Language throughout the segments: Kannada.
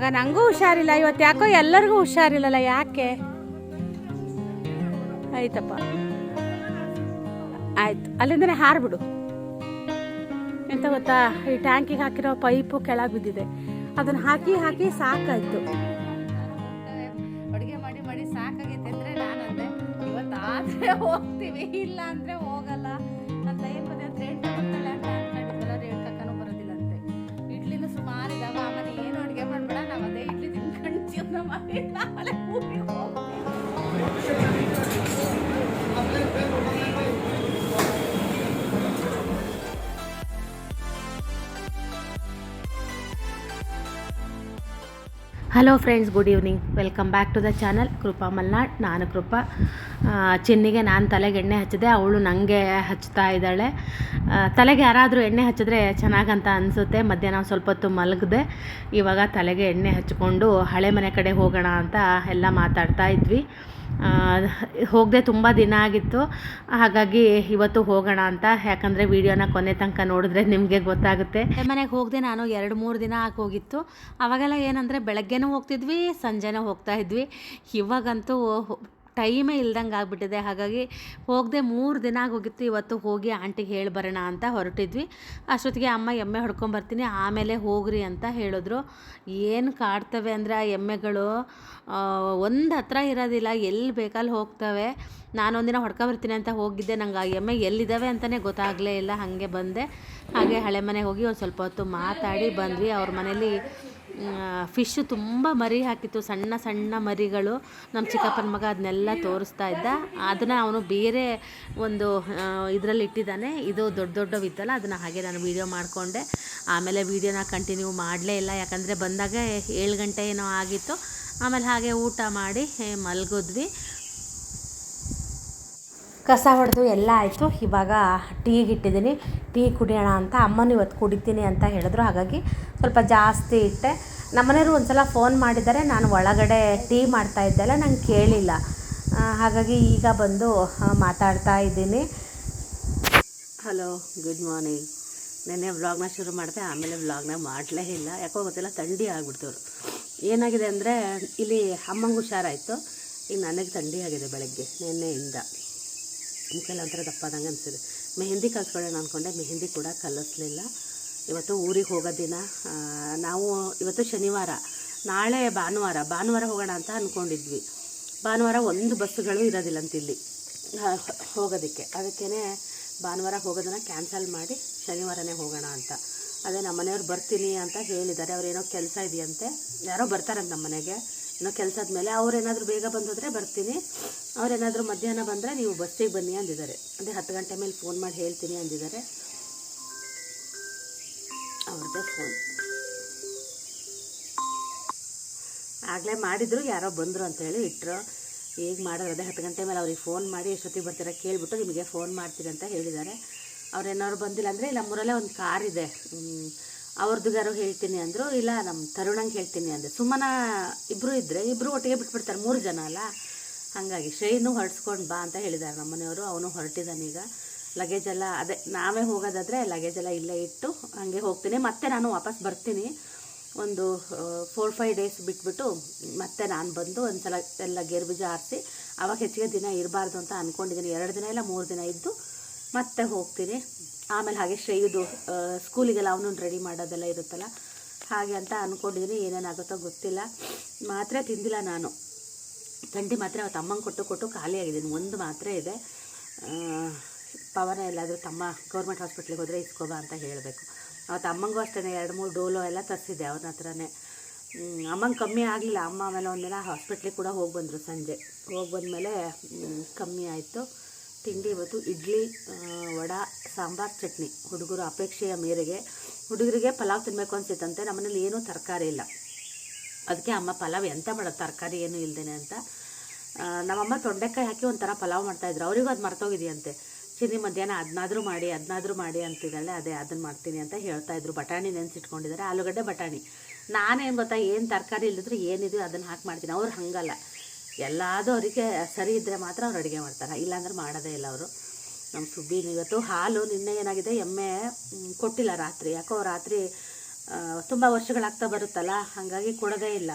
ಮಗ, ನಂಗೂ ಹುಷಾರಿಲ್ಲ. ಇವತ್ತು ಯಾಕೋ ಎಲ್ಲರಿಗೂ ಹುಷಾರಿಲ್ಲಲ್ಲ, ಯಾಕೆ? ಆಯ್ತಪ್ಪ. ಆಯ್ತು. ಅಲ್ಲಿಂದನೇ ಹಾರ್ಬಿಡು. ಎಂತ ಗೊತ್ತಾ? ಈ ಟ್ಯಾಂಕಿಗೆ ಹಾಕಿರೋ ಪೈಪು ಕೆಳಗೆ ಬಿದ್ದಿದೆ. ಅದನ್ನ ಹಾಕಿ ಹಾಕಿ ಸಾಕಾಯ್ತು. ಅಡುಗೆ ಮಾಡಿ ಮಾಡಿ ಸಾಕಾಗೈತೆ ಅಂದ್ರೆ ನಾನು ಅಂದೆ ಇವತ್ತು ಹೋಗ್ತೀವಿ hello friends good evening welcome back to the channel Krupa Malnad ನಾನು ಕೃಪಾ ಚಿನ್ನಿಗೆ ನಾನು ತಲೆಗೆ ಎಣ್ಣೆ ಹಚ್ಚಿದೆ, ಅವಳು ನನಗೆ ಹಚ್ತಾ ಇದ್ದಾಳೆ. ತಲೆಗೆ ಯಾರಾದರೂ ಎಣ್ಣೆ ಹಚ್ಚಿದ್ರೆ ಚೆನ್ನಾಗಂತ ಅನಿಸುತ್ತೆ. ಮಧ್ಯಾಹ್ನ ಸ್ವಲ್ಪ ಹೊತ್ತು ಮಲಗಿದೆ, ಇವಾಗ ತಲೆಗೆ ಎಣ್ಣೆ ಹಚ್ಕೊಂಡು ಹಳೆ ಮನೆ ಕಡೆ ಹೋಗೋಣ ಅಂತ ಎಲ್ಲ ಮಾತಾಡ್ತಾ ಇದ್ವಿ. ಹೋಗದೆ ತುಂಬ ದಿನ ಆಗಿತ್ತು. ಹಾಗಾಗಿ ಇವತ್ತು ಹೋಗೋಣ ಅಂತ, ಯಾಕಂದರೆ ವೀಡಿಯೋನ ಕೊನೆ ತನಕ ನೋಡಿದ್ರೆ ನಿಮಗೆ ಗೊತ್ತಾಗುತ್ತೆ. ಮನೆಗೆ ಹೋಗದೆ ನಾನು ಎರಡು ಮೂರು ದಿನ ಆಗಿ ಹೋಗಿತ್ತು. ಅವಾಗೆಲ್ಲ ಏನಂದರೆ ಬೆಳಗ್ಗೆನೂ ಹೋಗ್ತಿದ್ವಿ, ಸಂಜೆನೂ ಹೋಗ್ತಾ ಇದ್ವಿ. ಇವಾಗಂತೂ ಟೈಮೇ ಇಲ್ದಂಗೆ ಆಗಿಬಿಟ್ಟಿದೆ. ಹಾಗಾಗಿ ಹೋಗದೆ ಮೂರು ದಿನ ಆಗೋಗಿತ್ತು. ಇವತ್ತು ಹೋಗಿ ಆಂಟಿಗೆ ಹೇಳಿ ಬರೋಣ ಅಂತ ಹೊರಟಿದ್ವಿ. ಅಷ್ಟೊತ್ತಿಗೆ ಅಮ್ಮ ಎಮ್ಮೆ ಹೊಡ್ಕೊಂಬರ್ತೀನಿ ಆಮೇಲೆ ಹೋಗ್ರಿ ಅಂತ ಹೇಳಿದ್ರು. ಏನು ಕಾಡ್ತವೆ ಅಂದರೆ ಆ ಎಮ್ಮೆಗಳು ಒಂದು ಹತ್ರ ಇರೋದಿಲ್ಲ. ಎಲ್ಲಿ ಬೇಕಲ್ಲಿ ಹೋಗ್ತವೆ. ನಾನೊಂದಿನ ಹೊಡ್ಕೊಂಬರ್ತೀನಿ ಅಂತ ಹೋಗಿದ್ದೆ. ನಂಗೆ ಆ ಎಮ್ಮೆ ಎಲ್ಲಿದ್ದಾವೆ ಅಂತಲೇ ಗೊತ್ತಾಗಲೇ ಇಲ್ಲ. ಹಾಗೆ ಬಂದೆ. ಹಾಗೆ ಹಳೆ ಮನೆಗೆ ಹೋಗಿ ಒಂದು ಸ್ವಲ್ಪ ಹೊತ್ತು ಮಾತಾಡಿ ಬಂದ್ವಿ. ಅವ್ರ ಮನೇಲಿ ಫಿಶ್ಶು ತುಂಬ ಮರಿ ಹಾಕಿತ್ತು, ಸಣ್ಣ ಸಣ್ಣ ಮರಿಗಳು. ನಮ್ಮ ಚಿಕ್ಕಪ್ಪನ ಮಗ ಅದನ್ನೆಲ್ಲ ತೋರಿಸ್ತಾ ಇದ್ದ. ಅದನ್ನು ಅವನು ಬೇರೆ ಒಂದು ಇದರಲ್ಲಿ ಇಟ್ಟಿದ್ದಾನೆ. ಇದು ದೊಡ್ಡ ದೊಡ್ಡವಿತ್ತಲ್ಲ, ಅದನ್ನು ಹಾಗೆ ನಾನು ವೀಡಿಯೋ ಮಾಡಿಕೊಂಡೆ. ಆಮೇಲೆ ವೀಡಿಯೋನ ಕಂಟಿನ್ಯೂ ಮಾಡಲೇ ಇಲ್ಲ, ಯಾಕಂದರೆ ಬಂದಾಗ ಏಳು ಗಂಟೆ ಏನೋ ಆಗಿತ್ತು. ಆಮೇಲೆ ಹಾಗೆ ಊಟ ಮಾಡಿ ಮಲ್ಗಿದ್ವಿ. ಕಸ ಹೊಡೆದು ಎಲ್ಲ ಆಯಿತು. ಇವಾಗ ಟೀಗೆ ಇಟ್ಟಿದ್ದೀನಿ ಟೀ ಕುಡಿಯೋಣ ಅಂತ ಅಮ್ಮನೂ ಇವತ್ತು ಕುಡಿತೀನಿ ಅಂತ ಹೇಳಿದ್ರು. ಹಾಗಾಗಿ ಸ್ವಲ್ಪ ಜಾಸ್ತಿ ಇಟ್ಟೆ. ನಮ್ಮನೆಯವರು ಒಂದು ಸಲ ಫೋನ್ ಮಾಡಿದ್ದಾರೆ. ನಾನು ಒಳಗಡೆ ಟೀ ಮಾಡ್ತಾ ಇದ್ದೆಲ್ಲ ನಂಗೆ ಕೇಳಿಲ್ಲ. ಹಾಗಾಗಿ ಈಗ ಬಂದು ಮಾತಾಡ್ತಾ ಇದ್ದೀನಿ. Hello, good morning. ನೆನ್ನೆ ವ್ಲಾಗ್ನ ಶುರು ಮಾಡಿದೆ, ಆಮೇಲೆ ವ್ಲಾಗ್ನ ಮಾಡಲೇ ಇಲ್ಲ. ಯಾಕೋ ಗೊತ್ತಿಲ್ಲ, ಥಂಡಿ ಆಗಿಬಿಡ್ತವ್ರು ಏನಾಗಿದೆ ಅಂದರೆ, ಇಲ್ಲಿ ಅಮ್ಮಂಗೆ ಹುಷಾರಾಯಿತು. ಈಗ ನನಗೆ ಥಂಡಿ ಆಗಿದೆ ಬೆಳಗ್ಗೆ, ನಿನ್ನೆಯಿಂದ. ಮುಖೆಲ್ಲ ಒಂಥರ ದಪ್ಪಾದಂಗೆ ಅನಿಸಿದೆ. ಮೆಹಂದಿ ಕಲಿಸ್ಕೊಳ್ಳೋಣ ಅಂದ್ಕೊಂಡೆ ಮೆಹಂದಿ ಕೂಡ ಕಲಿಸ್ಲಿಲ್ಲ. ಇವತ್ತು ಊರಿಗೆ ಹೋಗೋ ದಿನ ನಾವು ಇವತ್ತು ಶನಿವಾರ, ನಾಳೆ ಭಾನುವಾರ ಭಾನುವಾರ ಹೋಗೋಣ ಅಂತ ಅಂದ್ಕೊಂಡಿದ್ವಿ ಭಾನುವಾರ ಒಂದು ಬಸ್ಸುಗಳು ಇರೋದಿಲ್ಲ ಅಂತ ಇಲ್ಲಿ ಹೋಗೋದಕ್ಕೆ. ಅದಕ್ಕೇ ಭಾನುವಾರ ಹೋಗೋದನ್ನು ಕ್ಯಾನ್ಸಲ್ ಮಾಡಿ ಶನಿವಾರನೇ ಹೋಗೋಣ ಅಂತ. ಅದೇ ನಮ್ಮ ಮನೆಯವ್ರು ಬರ್ತೀನಿ ಅಂತ ಹೇಳಿದ್ದಾರೆ. ಅವ್ರೇನೋ ಕೆಲಸ ಇದೆಯಂತೆ. ಯಾರೋ ಬರ್ತಾರಂತ ನಮ್ಮ ಮನೆಗೆ ಏನೋ ಕೆಲಸದ ಮೇಲೆ ಅವ್ರೇನಾದರೂ ಬೇಗ ಬಂದಿದ್ರೆ ಬರ್ತೀನಿ. ಅವ್ರೇನಾದರೂ ಮಧ್ಯಾಹ್ನ ಬಂದರೆ ನೀವು ಬಸ್ಸಿಗೆ ಬನ್ನಿ ಅಂದಿದ್ದಾರೆ. ಅಂದರೆ ಹತ್ತು ಗಂಟೆ ಮೇಲೆ ಫೋನ್ ಮಾಡಿ ಹೇಳ್ತೀನಿ ಅಂದಿದ್ದಾರೆ. ಅವ್ರದ್ದೇ ಫೋನ್ ಆಗಲೇ ಮಾಡಿದ್ರು, ಯಾರೋ ಬಂದರು ಅಂತ ಹೇಳಿ ಇಟ್ಟರು ಈಗ ಮಾಡೋದು? ಅದೇ ಹತ್ತು ಗಂಟೆ ಮೇಲೆ ಅವ್ರಿಗೆ ಫೋನ್ ಮಾಡಿ ಎಷ್ಟೊತ್ತಿಗೆ ಬರ್ತೀರಾ ಕೇಳಿಬಿಟ್ಟು ನಿಮಗೆ ಫೋನ್ ಮಾಡ್ತೀರಿ ಅಂತ ಹೇಳಿದ್ದಾರೆ. ಅವ್ರೇನಾದ್ರು ಬಂದಿಲ್ಲ ಅಂದರೆ ನಮ್ಮೂರಲ್ಲೇ ಒಂದು ಕಾರ್ ಇದೆ. ಅವ್ರದ್ದುಗಾರು ಹೇಳ್ತೀನಿ ಅಂದರು, ಇಲ್ಲ ನಮ್ಮ ತರುಣಂಗೆ ಹೇಳ್ತೀನಿ ಅಂದೆ ಸುಮ್ಮನ ಇಬ್ಬರು ಇದ್ದರೆ ಇಬ್ಬರು ಒಟ್ಟಿಗೆ ಬಿಟ್ಬಿಡ್ತಾರೆ, ಮೂರು ಜನ ಅಲ್ಲ? ಹಾಗಾಗಿ ಶ್ರೇಯನ್ನು ಹೊರಡ್ಸ್ಕೊಂಡು ಬಾ ಅಂತ ಹೇಳಿದ್ದಾರೆ ನಮ್ಮ ಮನೆಯವರು, ಅವನು ಹೊರಟಿದ್ದಾನೆ ಈಗ. ಲಗೇಜ್ ಎಲ್ಲ, ಅದೇ, ನಾವೇ ಹೋಗೋದಾದರೆ ಲಗೇಜ್ ಎಲ್ಲ ಇಲ್ಲೇ ಇಟ್ಟು ಹಾಗೆ ಹೋಗ್ತೀನಿ. ಮತ್ತೆ ನಾನು ವಾಪಸ್ ಬರ್ತೀನಿ. ಒಂದು ಫೋರ್ ಫೈವ್ ಡೇಸ್ ಬಿಟ್ಬಿಟ್ಟು ಮತ್ತೆ ನಾನು ಬಂದು ಒಂದು ಸಲ ಎಲ್ಲ ಗೇರು ಬೀಜ ಆರಿಸಿ, ಅವಾಗ ಹೆಚ್ಚಿಗೆ ದಿನ ಇರಬಾರ್ದು ಅಂತ ಅಂದ್ಕೊಂಡಿದ್ದೀನಿ ಎರಡು ದಿನ ಇಲ್ಲ, ಮೂರು ದಿನ ಇದ್ದು ಮತ್ತೆ ಹೋಗ್ತೀನಿ ಆಮೇಲೆ ಹಾಗೆ ಶ್ರೇಯುದು ಸ್ಕೂಲಿಗೆಲ್ಲ ಅವನು ರೆಡಿ ಮಾಡೋದೆಲ್ಲ ಇರುತ್ತಲ್ಲ. ಹಾಗೆ ಅಂತ ಅಂದ್ಕೊಂಡಿದ್ದೀನಿ ಏನೇನಾಗುತ್ತೋ ಗೊತ್ತಿಲ್ಲ. ಮಾತ್ರ ತಿಂದಿಲ್ಲ ನಾನು. ಥಂಡಿ ಮಾತ್ರೆ ಅವತ್ತು ಅಮ್ಮಂಗೆ ಕೊಟ್ಟು ಕೊಟ್ಟು ಖಾಲಿಯಾಗಿದ್ದೀನಿ. ಒಂದು ಮಾತ್ರೆ ಇದೆ. ಪವನ ಎಲ್ಲಾದರೂ ತಮ್ಮ ಗೌರ್ಮೆಂಟ್ ಹಾಸ್ಪಿಟ್ಲಿಗೆ ಹೋದರೆ ಇಸ್ಕೋಬಾ ಅಂತ ಹೇಳಬೇಕು. ಅವತ್ತು ಅಮ್ಮಂಗೂ ಅಷ್ಟೇ ಎರಡು ಮೂರು ಡೋಲೋ ಎಲ್ಲ ತರಿಸಿದ್ದೆ ಅವನ ಹತ್ರನೇ. ಅಮ್ಮಂಗೆ ಕಮ್ಮಿ ಆಗಲಿಲ್ಲ. ಅಮ್ಮ ಆಮೇಲೆ ಒಂದಿನ ಹಾಸ್ಪಿಟ್ಲಿಗೆ ಕೂಡ ಹೋಗಿ ಬಂದರು ಸಂಜೆ. ಹೋಗಿ ಬಂದಮೇಲೆ ಕಮ್ಮಿ ಆಯಿತು. ತಿಂಡಿ ಇವತ್ತು ಇಡ್ಲಿ ವಡ, ಸಾಂಬಾರ್, ಚಟ್ನಿ. ಹುಡುಗರು ಅಪೇಕ್ಷೆಯ ಮೇರೆಗೆ ಹುಡುಗರಿಗೆ ಪಲಾವ್ ತಿನ್ನಬೇಕು ಅನ್ಸಿತ್ತಂತೆ. ನಮ್ಮನೇಲಿ ಏನೂ ತರಕಾರಿ ಇಲ್ಲ. ಅದಕ್ಕೆ ಅಮ್ಮ ಪಲಾವ್ ಎಂತ ಮಾಡೋದು? ತರಕಾರಿ ಏನೂ ಇಲ್ದೇನೆ ಅಂತ. ನಮ್ಮಮ್ಮ ತೊಂಡೆಕಾಯಿ ಹಾಕಿ ಒಂಥರ ಪಲಾವ್ ಮಾಡ್ತಾಯಿದ್ರು ಅವರಿಗೂ ಅದು ಮರ್ತೋಗಿದೆಯಂತೆ. ಚಿನ್ನಿ ಮಧ್ಯಾಹ್ನ ಅದನ್ನಾದರೂ ಮಾಡಿ ಅದನ್ನಾದರೂ ಮಾಡಿ ಅಂತಿದ್ದಾಳೆ. ಅದೇ ಅದನ್ನು ಮಾಡ್ತೀನಿ ಅಂತ ಹೇಳ್ತಾಯಿದ್ರು ಬಟಾಣಿ ನೆನೆಸಿಟ್ಕೊಂಡಿದ್ದಾರೆ. ಆಲೂಗಡ್ಡೆ ಬಟಾಣಿ. ನಾನೇನು ಗೊತ್ತಾ? ಏನು ತರಕಾರಿ ಇಲ್ಲದ್ರೆ ಏನಿದೆಯೋ ಅದನ್ನು ಹಾಕಿ ಮಾಡ್ತೀನಿ. ಅವ್ರು ಹಂಗಲ್ಲ. ಎಲ್ಲಾದರೂ ಅವರಿಗೆ ಸರಿ ಇದ್ದರೆ ಮಾತ್ರ ಅವ್ರು ಅಡುಗೆ ಮಾಡ್ತಾರೆ. ಇಲ್ಲಾಂದ್ರೆ ಮಾಡೋದೇ ಇಲ್ಲ ಅವರು. ನಮ್ಮ ಸುಬ್ಬಿ ಇವತ್ತು ಹಾಲು ನಿನ್ನೆ ಏನಾಗಿದೆ? ಎಮ್ಮೆ ಕೊಟ್ಟಿಲ್ಲ ರಾತ್ರಿ. ಯಾಕೋ ರಾತ್ರಿ ತುಂಬ ವರ್ಷಗಳಾಗ್ತಾ ಬರುತ್ತಲ್ಲ, ಹಾಗಾಗಿ ಕೊಡೋದೇ ಇಲ್ಲ.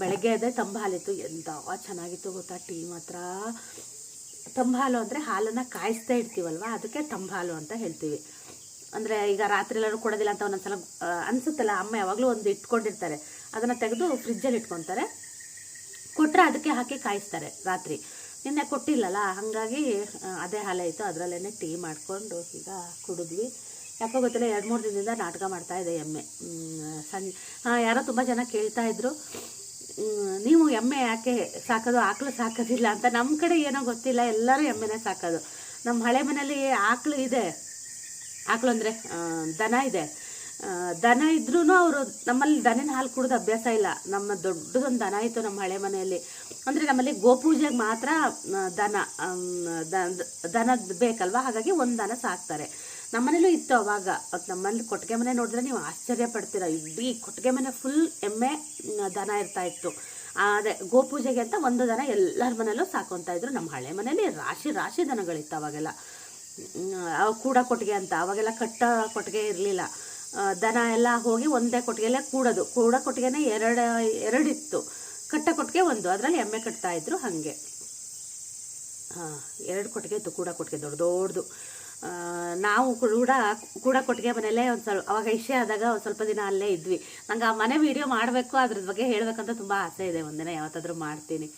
ಬೆಳಗ್ಗೆ ಅದೇ ತಂಬ ಹಾಲಿತ್ತು. ಎಂಥ ಚೆನ್ನಾಗಿತ್ತು ಗೊತ್ತಾ? ಟೀ ಮಾತ್ರ. ತಂಬ ಹಾಲು ಅಂದರೆ ಹಾಲನ್ನು ಕಾಯಿಸ್ತಾ ಇರ್ತೀವಲ್ವ? ಅದಕ್ಕೆ ತಂಬ ಹಾಲು ಅಂತ ಹೇಳ್ತೀವಿ. ಅಂದರೆ ಈಗ ರಾತ್ರಿ ಎಲ್ಲರೂ ಕೊಡೋದಿಲ್ಲ ಅಂತ ಒಂದೊಂದ್ಸಲ ಅನ್ಸುತ್ತಲ್ಲ, ಅಮ್ಮ ಯಾವಾಗಲೂ ಒಂದು ಇಟ್ಕೊಂಡಿರ್ತಾರೆ. ಅದನ್ನು ತೆಗೆದು ಫ್ರಿಜ್ಜಲ್ಲಿ ಇಟ್ಕೊತಾರೆ. ಕೊಟ್ಟರೆ ಅದಕ್ಕೆ ಹಾಕಿ ಕಾಯಿಸ್ತಾರೆ ರಾತ್ರಿ. ನಿನ್ನೆ ಕೊಟ್ಟಿಲ್ಲಲ್ಲ, ಹಾಗಾಗಿ ಅದೇ ಹಾಲೆ ಇತ್ತು ಅದರಲ್ಲೇ ಟೀ ಮಾಡಿಕೊಂಡು ಈಗ ಕುಡಿದ್ವಿ. ಯಾಕೋ ಗೊತ್ತಿಲ್ಲ, ಎರಡು ಮೂರು ದಿನದಿಂದ ನಾಟಕ ಮಾಡ್ತಾ ಇದೆ ಎಮ್ಮೆ. ಸಣ್ಣ ಯಾರೋ ತುಂಬ ಜನ ಕೇಳ್ತಾ ಇದ್ರು. ನೀವು ಎಮ್ಮೆ ಯಾಕೆ ಸಾಕೋದು? ಆಕಳು ಸಾಕೋದಿಲ್ಲ ಅಂತ. ನಮ್ಮ ಕಡೆ ಏನೋ ಗೊತ್ತಿಲ್ಲ, ಎಲ್ಲರೂ ಎಮ್ಮೆನೇ ಸಾಕೋದು. ನಮ್ಮ ಹಳೆ ಮನೇಲಿ ಆಕಳು ಇದೆ. ಆಕಳು ಅಂದರೆ ದನ ಇದೆ. ದನ ಇದ್ರೂ ಅವರು ನಮ್ಮಲ್ಲಿ ದನಿನ ಹಾಲು ಕುಡಿದು ಅಭ್ಯಾಸ ಇಲ್ಲ. ನಮ್ಮ ದೊಡ್ಡದೊಂದು ದನ ಇತ್ತು ನಮ್ಮ ಹಳೆ ಮನೆಯಲ್ಲಿ. ಅಂದರೆ ನಮ್ಮಲ್ಲಿ ಗೋಪೂಜೆಗೆ ಮಾತ್ರ ದನ ದನದ್ ಬೇಕಲ್ವಾ? ಹಾಗಾಗಿ ಒಂದು ದನ ಸಾಕ್ತಾರೆ. ನಮ್ಮನೇಲೂ ಇತ್ತು ಅವಾಗ. ನಮ್ಮಲ್ಲಿ ಕೊಟ್ಟಿಗೆ ಮನೆ ನೋಡಿದ್ರೆ ನೀವು ಆಶ್ಚರ್ಯ ಪಡ್ತೀರ. ಇಡೀ ಕೊಟ್ಟಿಗೆ ಮನೆ ಫುಲ್ ಎಮ್ಮೆ ದನ ಇರ್ತಾ ಇತ್ತು. ಅದೇ ಗೋಪೂಜೆಗೆ ಅಂತ ಒಂದು ದನ ಎಲ್ಲರ ಮನೆಯಲ್ಲೂ ಸಾಕೊಂತ ಇದ್ರು. ನಮ್ಮ ಹಳೆ ಮನೇಲಿ ರಾಶಿ ರಾಶಿ ದನಗಳಿತ್ತು ಅವಾಗೆಲ್ಲ. ಕೂಡ ಕೊಟ್ಟಿಗೆ ಅಂತ. ಅವಾಗೆಲ್ಲ ಕಟ್ಟ ಕೊಟ್ಟಿಗೆ ಇರಲಿಲ್ಲ. ದನ ಎಲ್ಲ ಹೋಗಿ ಒಂದೇ ಕೊಟ್ಟಿಗೆಲ್ಲೇ ಕೂಡೋದು. ಕೂಡ ಕೊಟ್ಟಿಗೆನೇ ಎರಡು, ಎರಡಿತ್ತು. ಕಟ್ಟ ಕೊಟ್ಟಿಗೆ ಒಂದು. ಅದರಲ್ಲಿ ಎಮ್ಮೆ ಕಟ್ತಾ ಇದ್ರು ಹಾಗೆ. ಹಾಂ, ಎರಡು ಕೊಟ್ಟಿಗೆ ಇತ್ತು. ಕೂಡ ಕೊಟ್ಟಿಗೆ ದೊಡ್ಡ ದೊಡ್ಡದು. ನಾವು ಕೂಡ ಕೂಡ ಕೊಟ್ಟಿಗೆ ಮನೆಯಲ್ಲೇ ಒಂದು ಸ್ವಲ್ಪ, ಅವಾಗ ಇಷ್ಟೇ ಆದಾಗ ಒಂದು ಸ್ವಲ್ಪ ದಿನ ಅಲ್ಲೇ ಇದ್ವಿ. ನಂಗೆ ಆ ಮನೆ ವಿಡಿಯೋ ಮಾಡಬೇಕು, ಅದ್ರ ಬಗ್ಗೆ ಹೇಳಬೇಕಂತ ತುಂಬ ಆಸೆ ಇದೆ. ಒಂದಿನ ಯಾವತ್ತಾದರೂ ಮಾಡ್ತೀನಿ.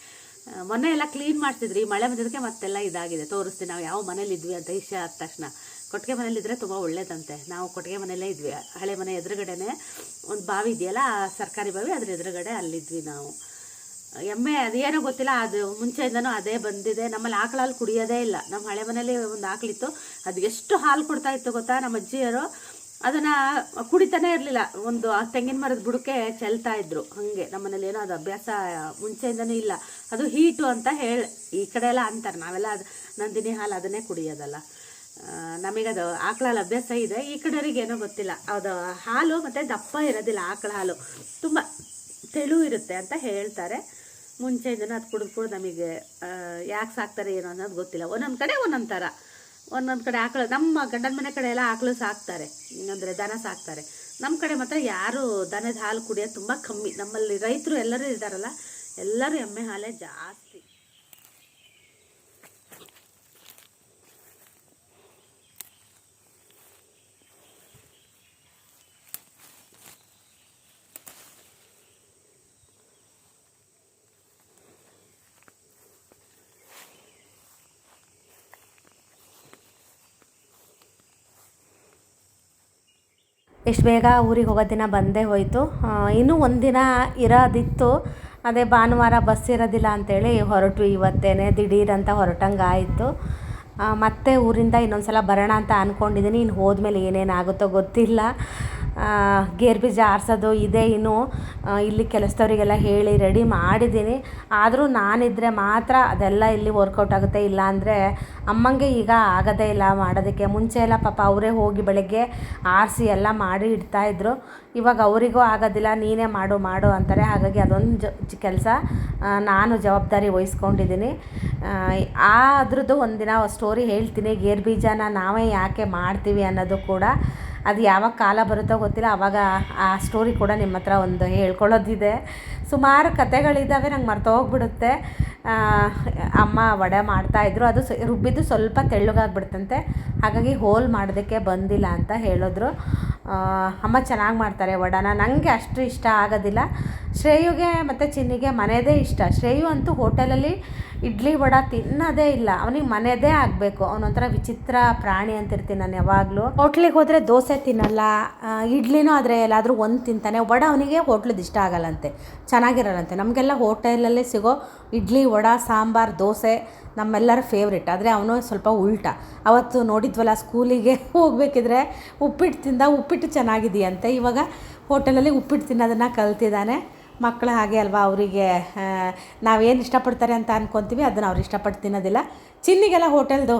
ಮೊನ್ನೆ ಎಲ್ಲ ಕ್ಲೀನ್ ಮಾಡ್ತಿದ್ರಿ. ಮಳೆ ಬಂದಿದ್ದಕ್ಕೆ ಮತ್ತೆಲ್ಲ ಇದಾಗಿದೆ. ತೋರಿಸ್ತೀನಿ. ನಾವು ಯಾವ ಮನೇಲಿ ಇದ್ವಿ ಅಂತ ಇಷ್ಟ ಆದ ತಕ್ಷಣ. ಕೊಟ್ಟಿಗೆ ಮನೇಲಿದ್ರೆ ತುಂಬ ಒಳ್ಳೇದಂತೆ. ನಾವು ಕೊಟ್ಟಿಗೆ ಮನೆಯಲ್ಲೇ ಇದ್ವಿ. ಹಳೆ ಮನೆ ಎದುರುಗಡೆನೆ ಒಂದು ಬಾವಿ ಇದೆಯಲ್ಲ, ಆ ಸರ್ಕಾರಿ ಬಾವಿ ಅದ್ರ ಎದುರುಗಡೆ ಅಲ್ಲಿದ್ವಿ ನಾವು. ಎಮ್ಮೆ ಅದೇನೋ ಗೊತ್ತಿಲ್ಲ, ಅದು ಮುಂಚೆಯಿಂದನೂ ಅದೇ ಬಂದಿದೆ. ನಮ್ಮಲ್ಲಿ ಆಕಳ ಕುಡಿಯೋದೇ ಇಲ್ಲ. ನಮ್ಮ ಹಳೆ ಮನೇಲಿ ಒಂದು ಆಕಳಿತ್ತು. ಅದು ಎಷ್ಟು ಹಾಲು ಕೊಡ್ತಾ ಇತ್ತು ಗೊತ್ತಾ? ನಮ್ಮ ಅಜ್ಜಿಯರು ಅದನ್ನು ಕುಡಿತಾನೇ ಇರಲಿಲ್ಲ. ಒಂದು ಆ ತೆಂಗಿನ ಮರದ ಬುಡಕ್ಕೆ ಚೆಲ್ತಾ ಇದ್ರು. ಹಾಗೆ ನಮ್ಮನೇಲಿ ಏನೋ ಅದು ಅಭ್ಯಾಸ ಮುಂಚೆಯಿಂದನೂ ಇಲ್ಲ. ಅದು ಹೀಟು ಅಂತ ಹೇಳಿ, ಈ ಕಡೆ ಎಲ್ಲ ಅಂತಾರೆ. ನಾವೆಲ್ಲ ಅದು ನಂದಿನಿ ಹಾಲು ಅದನ್ನೇ ಕುಡಿಯೋದಲ್ಲ. ನಮಗದು ಆಕಳ ಹಾಲು ಅಭ್ಯಾಸ ಇದೆ. ಈ ಕಡೆಯವ್ರಿಗೆ ಏನೋ ಗೊತ್ತಿಲ್ಲ. ಅದು ಹಾಲು ಮತ್ತು ದಪ್ಪ ಇರೋದಿಲ್ಲ, ಆಕಳ ಹಾಲು. ತುಂಬ ತೆಳು ಇರುತ್ತೆ ಅಂತ ಹೇಳ್ತಾರೆ. ಮುಂಚೆಯಿಂದನೂ ಅದು ಕುಡಿದು ಕುಡಿದು ನಮಗೆ ಯಾಕೆ ಸಾಕ್ತಾರೆ ಏನೋ ಅನ್ನೋದು ಗೊತ್ತಿಲ್ಲ. ಒಂದೊಂದು ಕಡೆ ಒಂದೊಂದು ಥರ ಒಂದೊಂದು ಕಡೆ ಆಕಳು, ನಮ್ಮ ಗಂಡನ ಮನೆ ಕಡೆ ಎಲ್ಲ ಆಕಳು ಸಾಕ್ತಾರೆ. ಅಂದರೆ ದನ ಸಾಕ್ತಾರೆ. ನಮ್ಮ ಕಡೆ ಮಾತ್ರ ಯಾರು ದನದ ಹಾಲು ಕುಡಿಯೋದು ತುಂಬ ಕಮ್ಮಿ. ನಮ್ಮಲ್ಲಿ ರೈತರು ಎಲ್ಲರೂ ಇದ್ದಾರಲ್ಲ, ಎಲ್ಲರೂ ಎಮ್ಮೆ ಹಾಲೇ ಜಾಸ್ತಿ ಎಷ್ಟು ಬೇಗ ಊರಿಗೆ ಹೋಗೋ ದಿನ ಬಂದೇ ಹೋಯಿತು. ಇನ್ನೂ ಒಂದಿನ ಇರೋದಿತ್ತು. ಅದೇ ಭಾನುವಾರ ಬಸ್ ಇರೋದಿಲ್ಲ ಅಂತೇಳಿ ಹೊರಟು. ಇವತ್ತೇನೆ ದಿಢೀರ್ ಅಂತ ಹೊರಟಂಗೆ ಆಯಿತು. ಮತ್ತೆ ಊರಿಂದ ಇನ್ನೊಂದು ಸಲ ಬರೋಣ ಅಂತ ಅಂದ್ಕೊಂಡಿದ್ದೀನಿ ಇನ್ನು ಹೋದ್ಮೇಲೆ ಏನೇನಾಗುತ್ತೋ ಗೊತ್ತಿಲ್ಲ. ಗೇರು ಬೀಜ ಆರಿಸೋದು, ಇದೆ ಇನ್ನು ಇಲ್ಲಿ ಕೆಲಸದವರಿಗೆಲ್ಲ ಹೇಳಿ ರೆಡಿ ಮಾಡಿದ್ದೀನಿ. ಆದರೂ ನಾನಿದ್ದರೆ ಮಾತ್ರ ಅದೆಲ್ಲ ಇಲ್ಲಿ ವರ್ಕೌಟ್ ಆಗುತ್ತೆ. ಇಲ್ಲ ಅಂದರೆ ಅಮ್ಮಂಗೆ ಈಗ ಆಗೋದೇ ಇಲ್ಲ ಮಾಡೋದಕ್ಕೆ. ಮುಂಚೆ ಎಲ್ಲ ಪಾಪ ಅವರೇ ಹೋಗಿ ಬೆಳಗ್ಗೆ ಆರಿಸಿ ಎಲ್ಲ ಮಾಡಿ ಇಡ್ತಾಯಿದ್ರು ಇವಾಗ ಅವರಿಗೂ ಆಗೋದಿಲ್ಲ, ನೀನೇ ಮಾಡು ಮಾಡು ಅಂತಾರೆ. ಹಾಗಾಗಿ ಅದೊಂದು ಕೆಲಸ ನಾನು ಜವಾಬ್ದಾರಿ ವಹಿಸ್ಕೊಂಡಿದ್ದೀನಿ. ಅದ್ರದ್ದು ಒಂದಿನ ಸ್ಟೋರಿ ಹೇಳ್ತೀನಿ. ಗೇರ್ ಬೀಜನ ನಾವೇ ಯಾಕೆ ಮಾಡ್ತೀವಿ ಅನ್ನೋದು ಕೂಡ. ಅದು ಯಾವಾಗ ಕಾಲ ಬರುತ್ತೋ ಗೊತ್ತಿಲ್ಲ ಆವಾಗ ಆ ಸ್ಟೋರಿ ಕೂಡ ನಿಮ್ಮ ಹತ್ರ ಒಂದು ಹೇಳ್ಕೊಳ್ಳೋದಿದೆ. ಸುಮಾರು ಕತೆಗಳಿದ್ದಾವೆ, ನಂಗೆ ಮರ್ತೋಗ್ಬಿಡುತ್ತೆ ಅಮ್ಮ ವಡೆ ಮಾಡ್ತಾಯಿದ್ರು ಅದು ರುಬ್ಬಿದ್ದು ಸ್ವಲ್ಪ ತೆಳ್ಳಗಾಗ್ಬಿಡ್ತಂತೆ. ಹಾಗಾಗಿ ಹೋಲ್ ಮಾಡೋದಕ್ಕೆ ಬಂದಿಲ್ಲ ಅಂತ ಹೇಳಿದ್ರು. ಅಮ್ಮ ಚೆನ್ನಾಗಿ ಮಾಡ್ತಾರೆ ವಡನ ನನಗೆ ಅಷ್ಟು ಇಷ್ಟ ಆಗೋದಿಲ್ಲ. ಶ್ರೇಯುಗೆ ಮತ್ತು ಚಿನ್ನಿಗೆ ಮನೆಯದೇ ಇಷ್ಟ. ಶ್ರೇಯು ಅಂತೂ ಹೋಟೆಲಲ್ಲಿ ಇಡ್ಲಿ ವಡ ತಿನ್ನೋದೇ ಇಲ್ಲ. ಅವನಿಗೆ ಮನೆಯದೇ ಆಗಬೇಕು. ಅವನೊಂಥರ ವಿಚಿತ್ರ ಪ್ರಾಣಿ ಅಂತಿರ್ತೀನಿ ನಾನು ಯಾವಾಗಲೂ. ಹೋಟ್ಲಿಗೆ ಹೋದರೆ ದೋಸೆ ತಿನ್ನಲ್ಲ ಇಡ್ಲಿನೂ ಆದರೆ ಎಲ್ಲಾದರೂ ಒಂದು ತಿಂತಾನೆ. ವಡ ಅವನಿಗೆ ಹೋಟ್ಲದ್ದು ಇಷ್ಟ ಆಗಲ್ಲಂತೆ. ಚೆನ್ನಾಗಿರಲ್ಲಂತೆ. ನಮಗೆಲ್ಲ ಹೋಟೆಲಲ್ಲಿ ಸಿಗೋ ಇಡ್ಲಿ ವಡ, ಸಾಂಬಾರು, ದೋಸೆ ನಮ್ಮೆಲ್ಲರ ಫೇವ್ರೆಟ್ ಆದರೆ ಅವನು ಸ್ವಲ್ಪ ಉಲ್ಟ. ಅವತ್ತು ನೋಡಿದ್ವಲ್ಲ, ಸ್ಕೂಲಿಗೆ ಹೋಗಬೇಕಿದ್ರೆ ಉಪ್ಪಿಟ್ಟು ತಿಂದ ಉಪ್ಪಿಟ್ಟು ಚೆನ್ನಾಗಿದೆಯಂತೆ. ಇವಾಗ ಹೋಟೆಲಲ್ಲಿ ಉಪ್ಪಿಟ್ಟು ತಿನ್ನೋದನ್ನು ಕಲ್ತಿದ್ದಾನೆ. ಮಕ್ಕಳು ಹಾಗೆ ಅಲ್ವಾ ಅವರಿಗೆ ನಾವೇನು ಇಷ್ಟಪಡ್ತಾರೆ ಅಂತ ಅಂದ್ಕೊತೀವಿ ಅದನ್ನು ಅವ್ರು ಇಷ್ಟಪಟ್ಟು ತಿನ್ನೋದಿಲ್ಲ. ಚಿನ್ನಿಗೆಲ್ಲ ಹೋಟೆಲ್ದು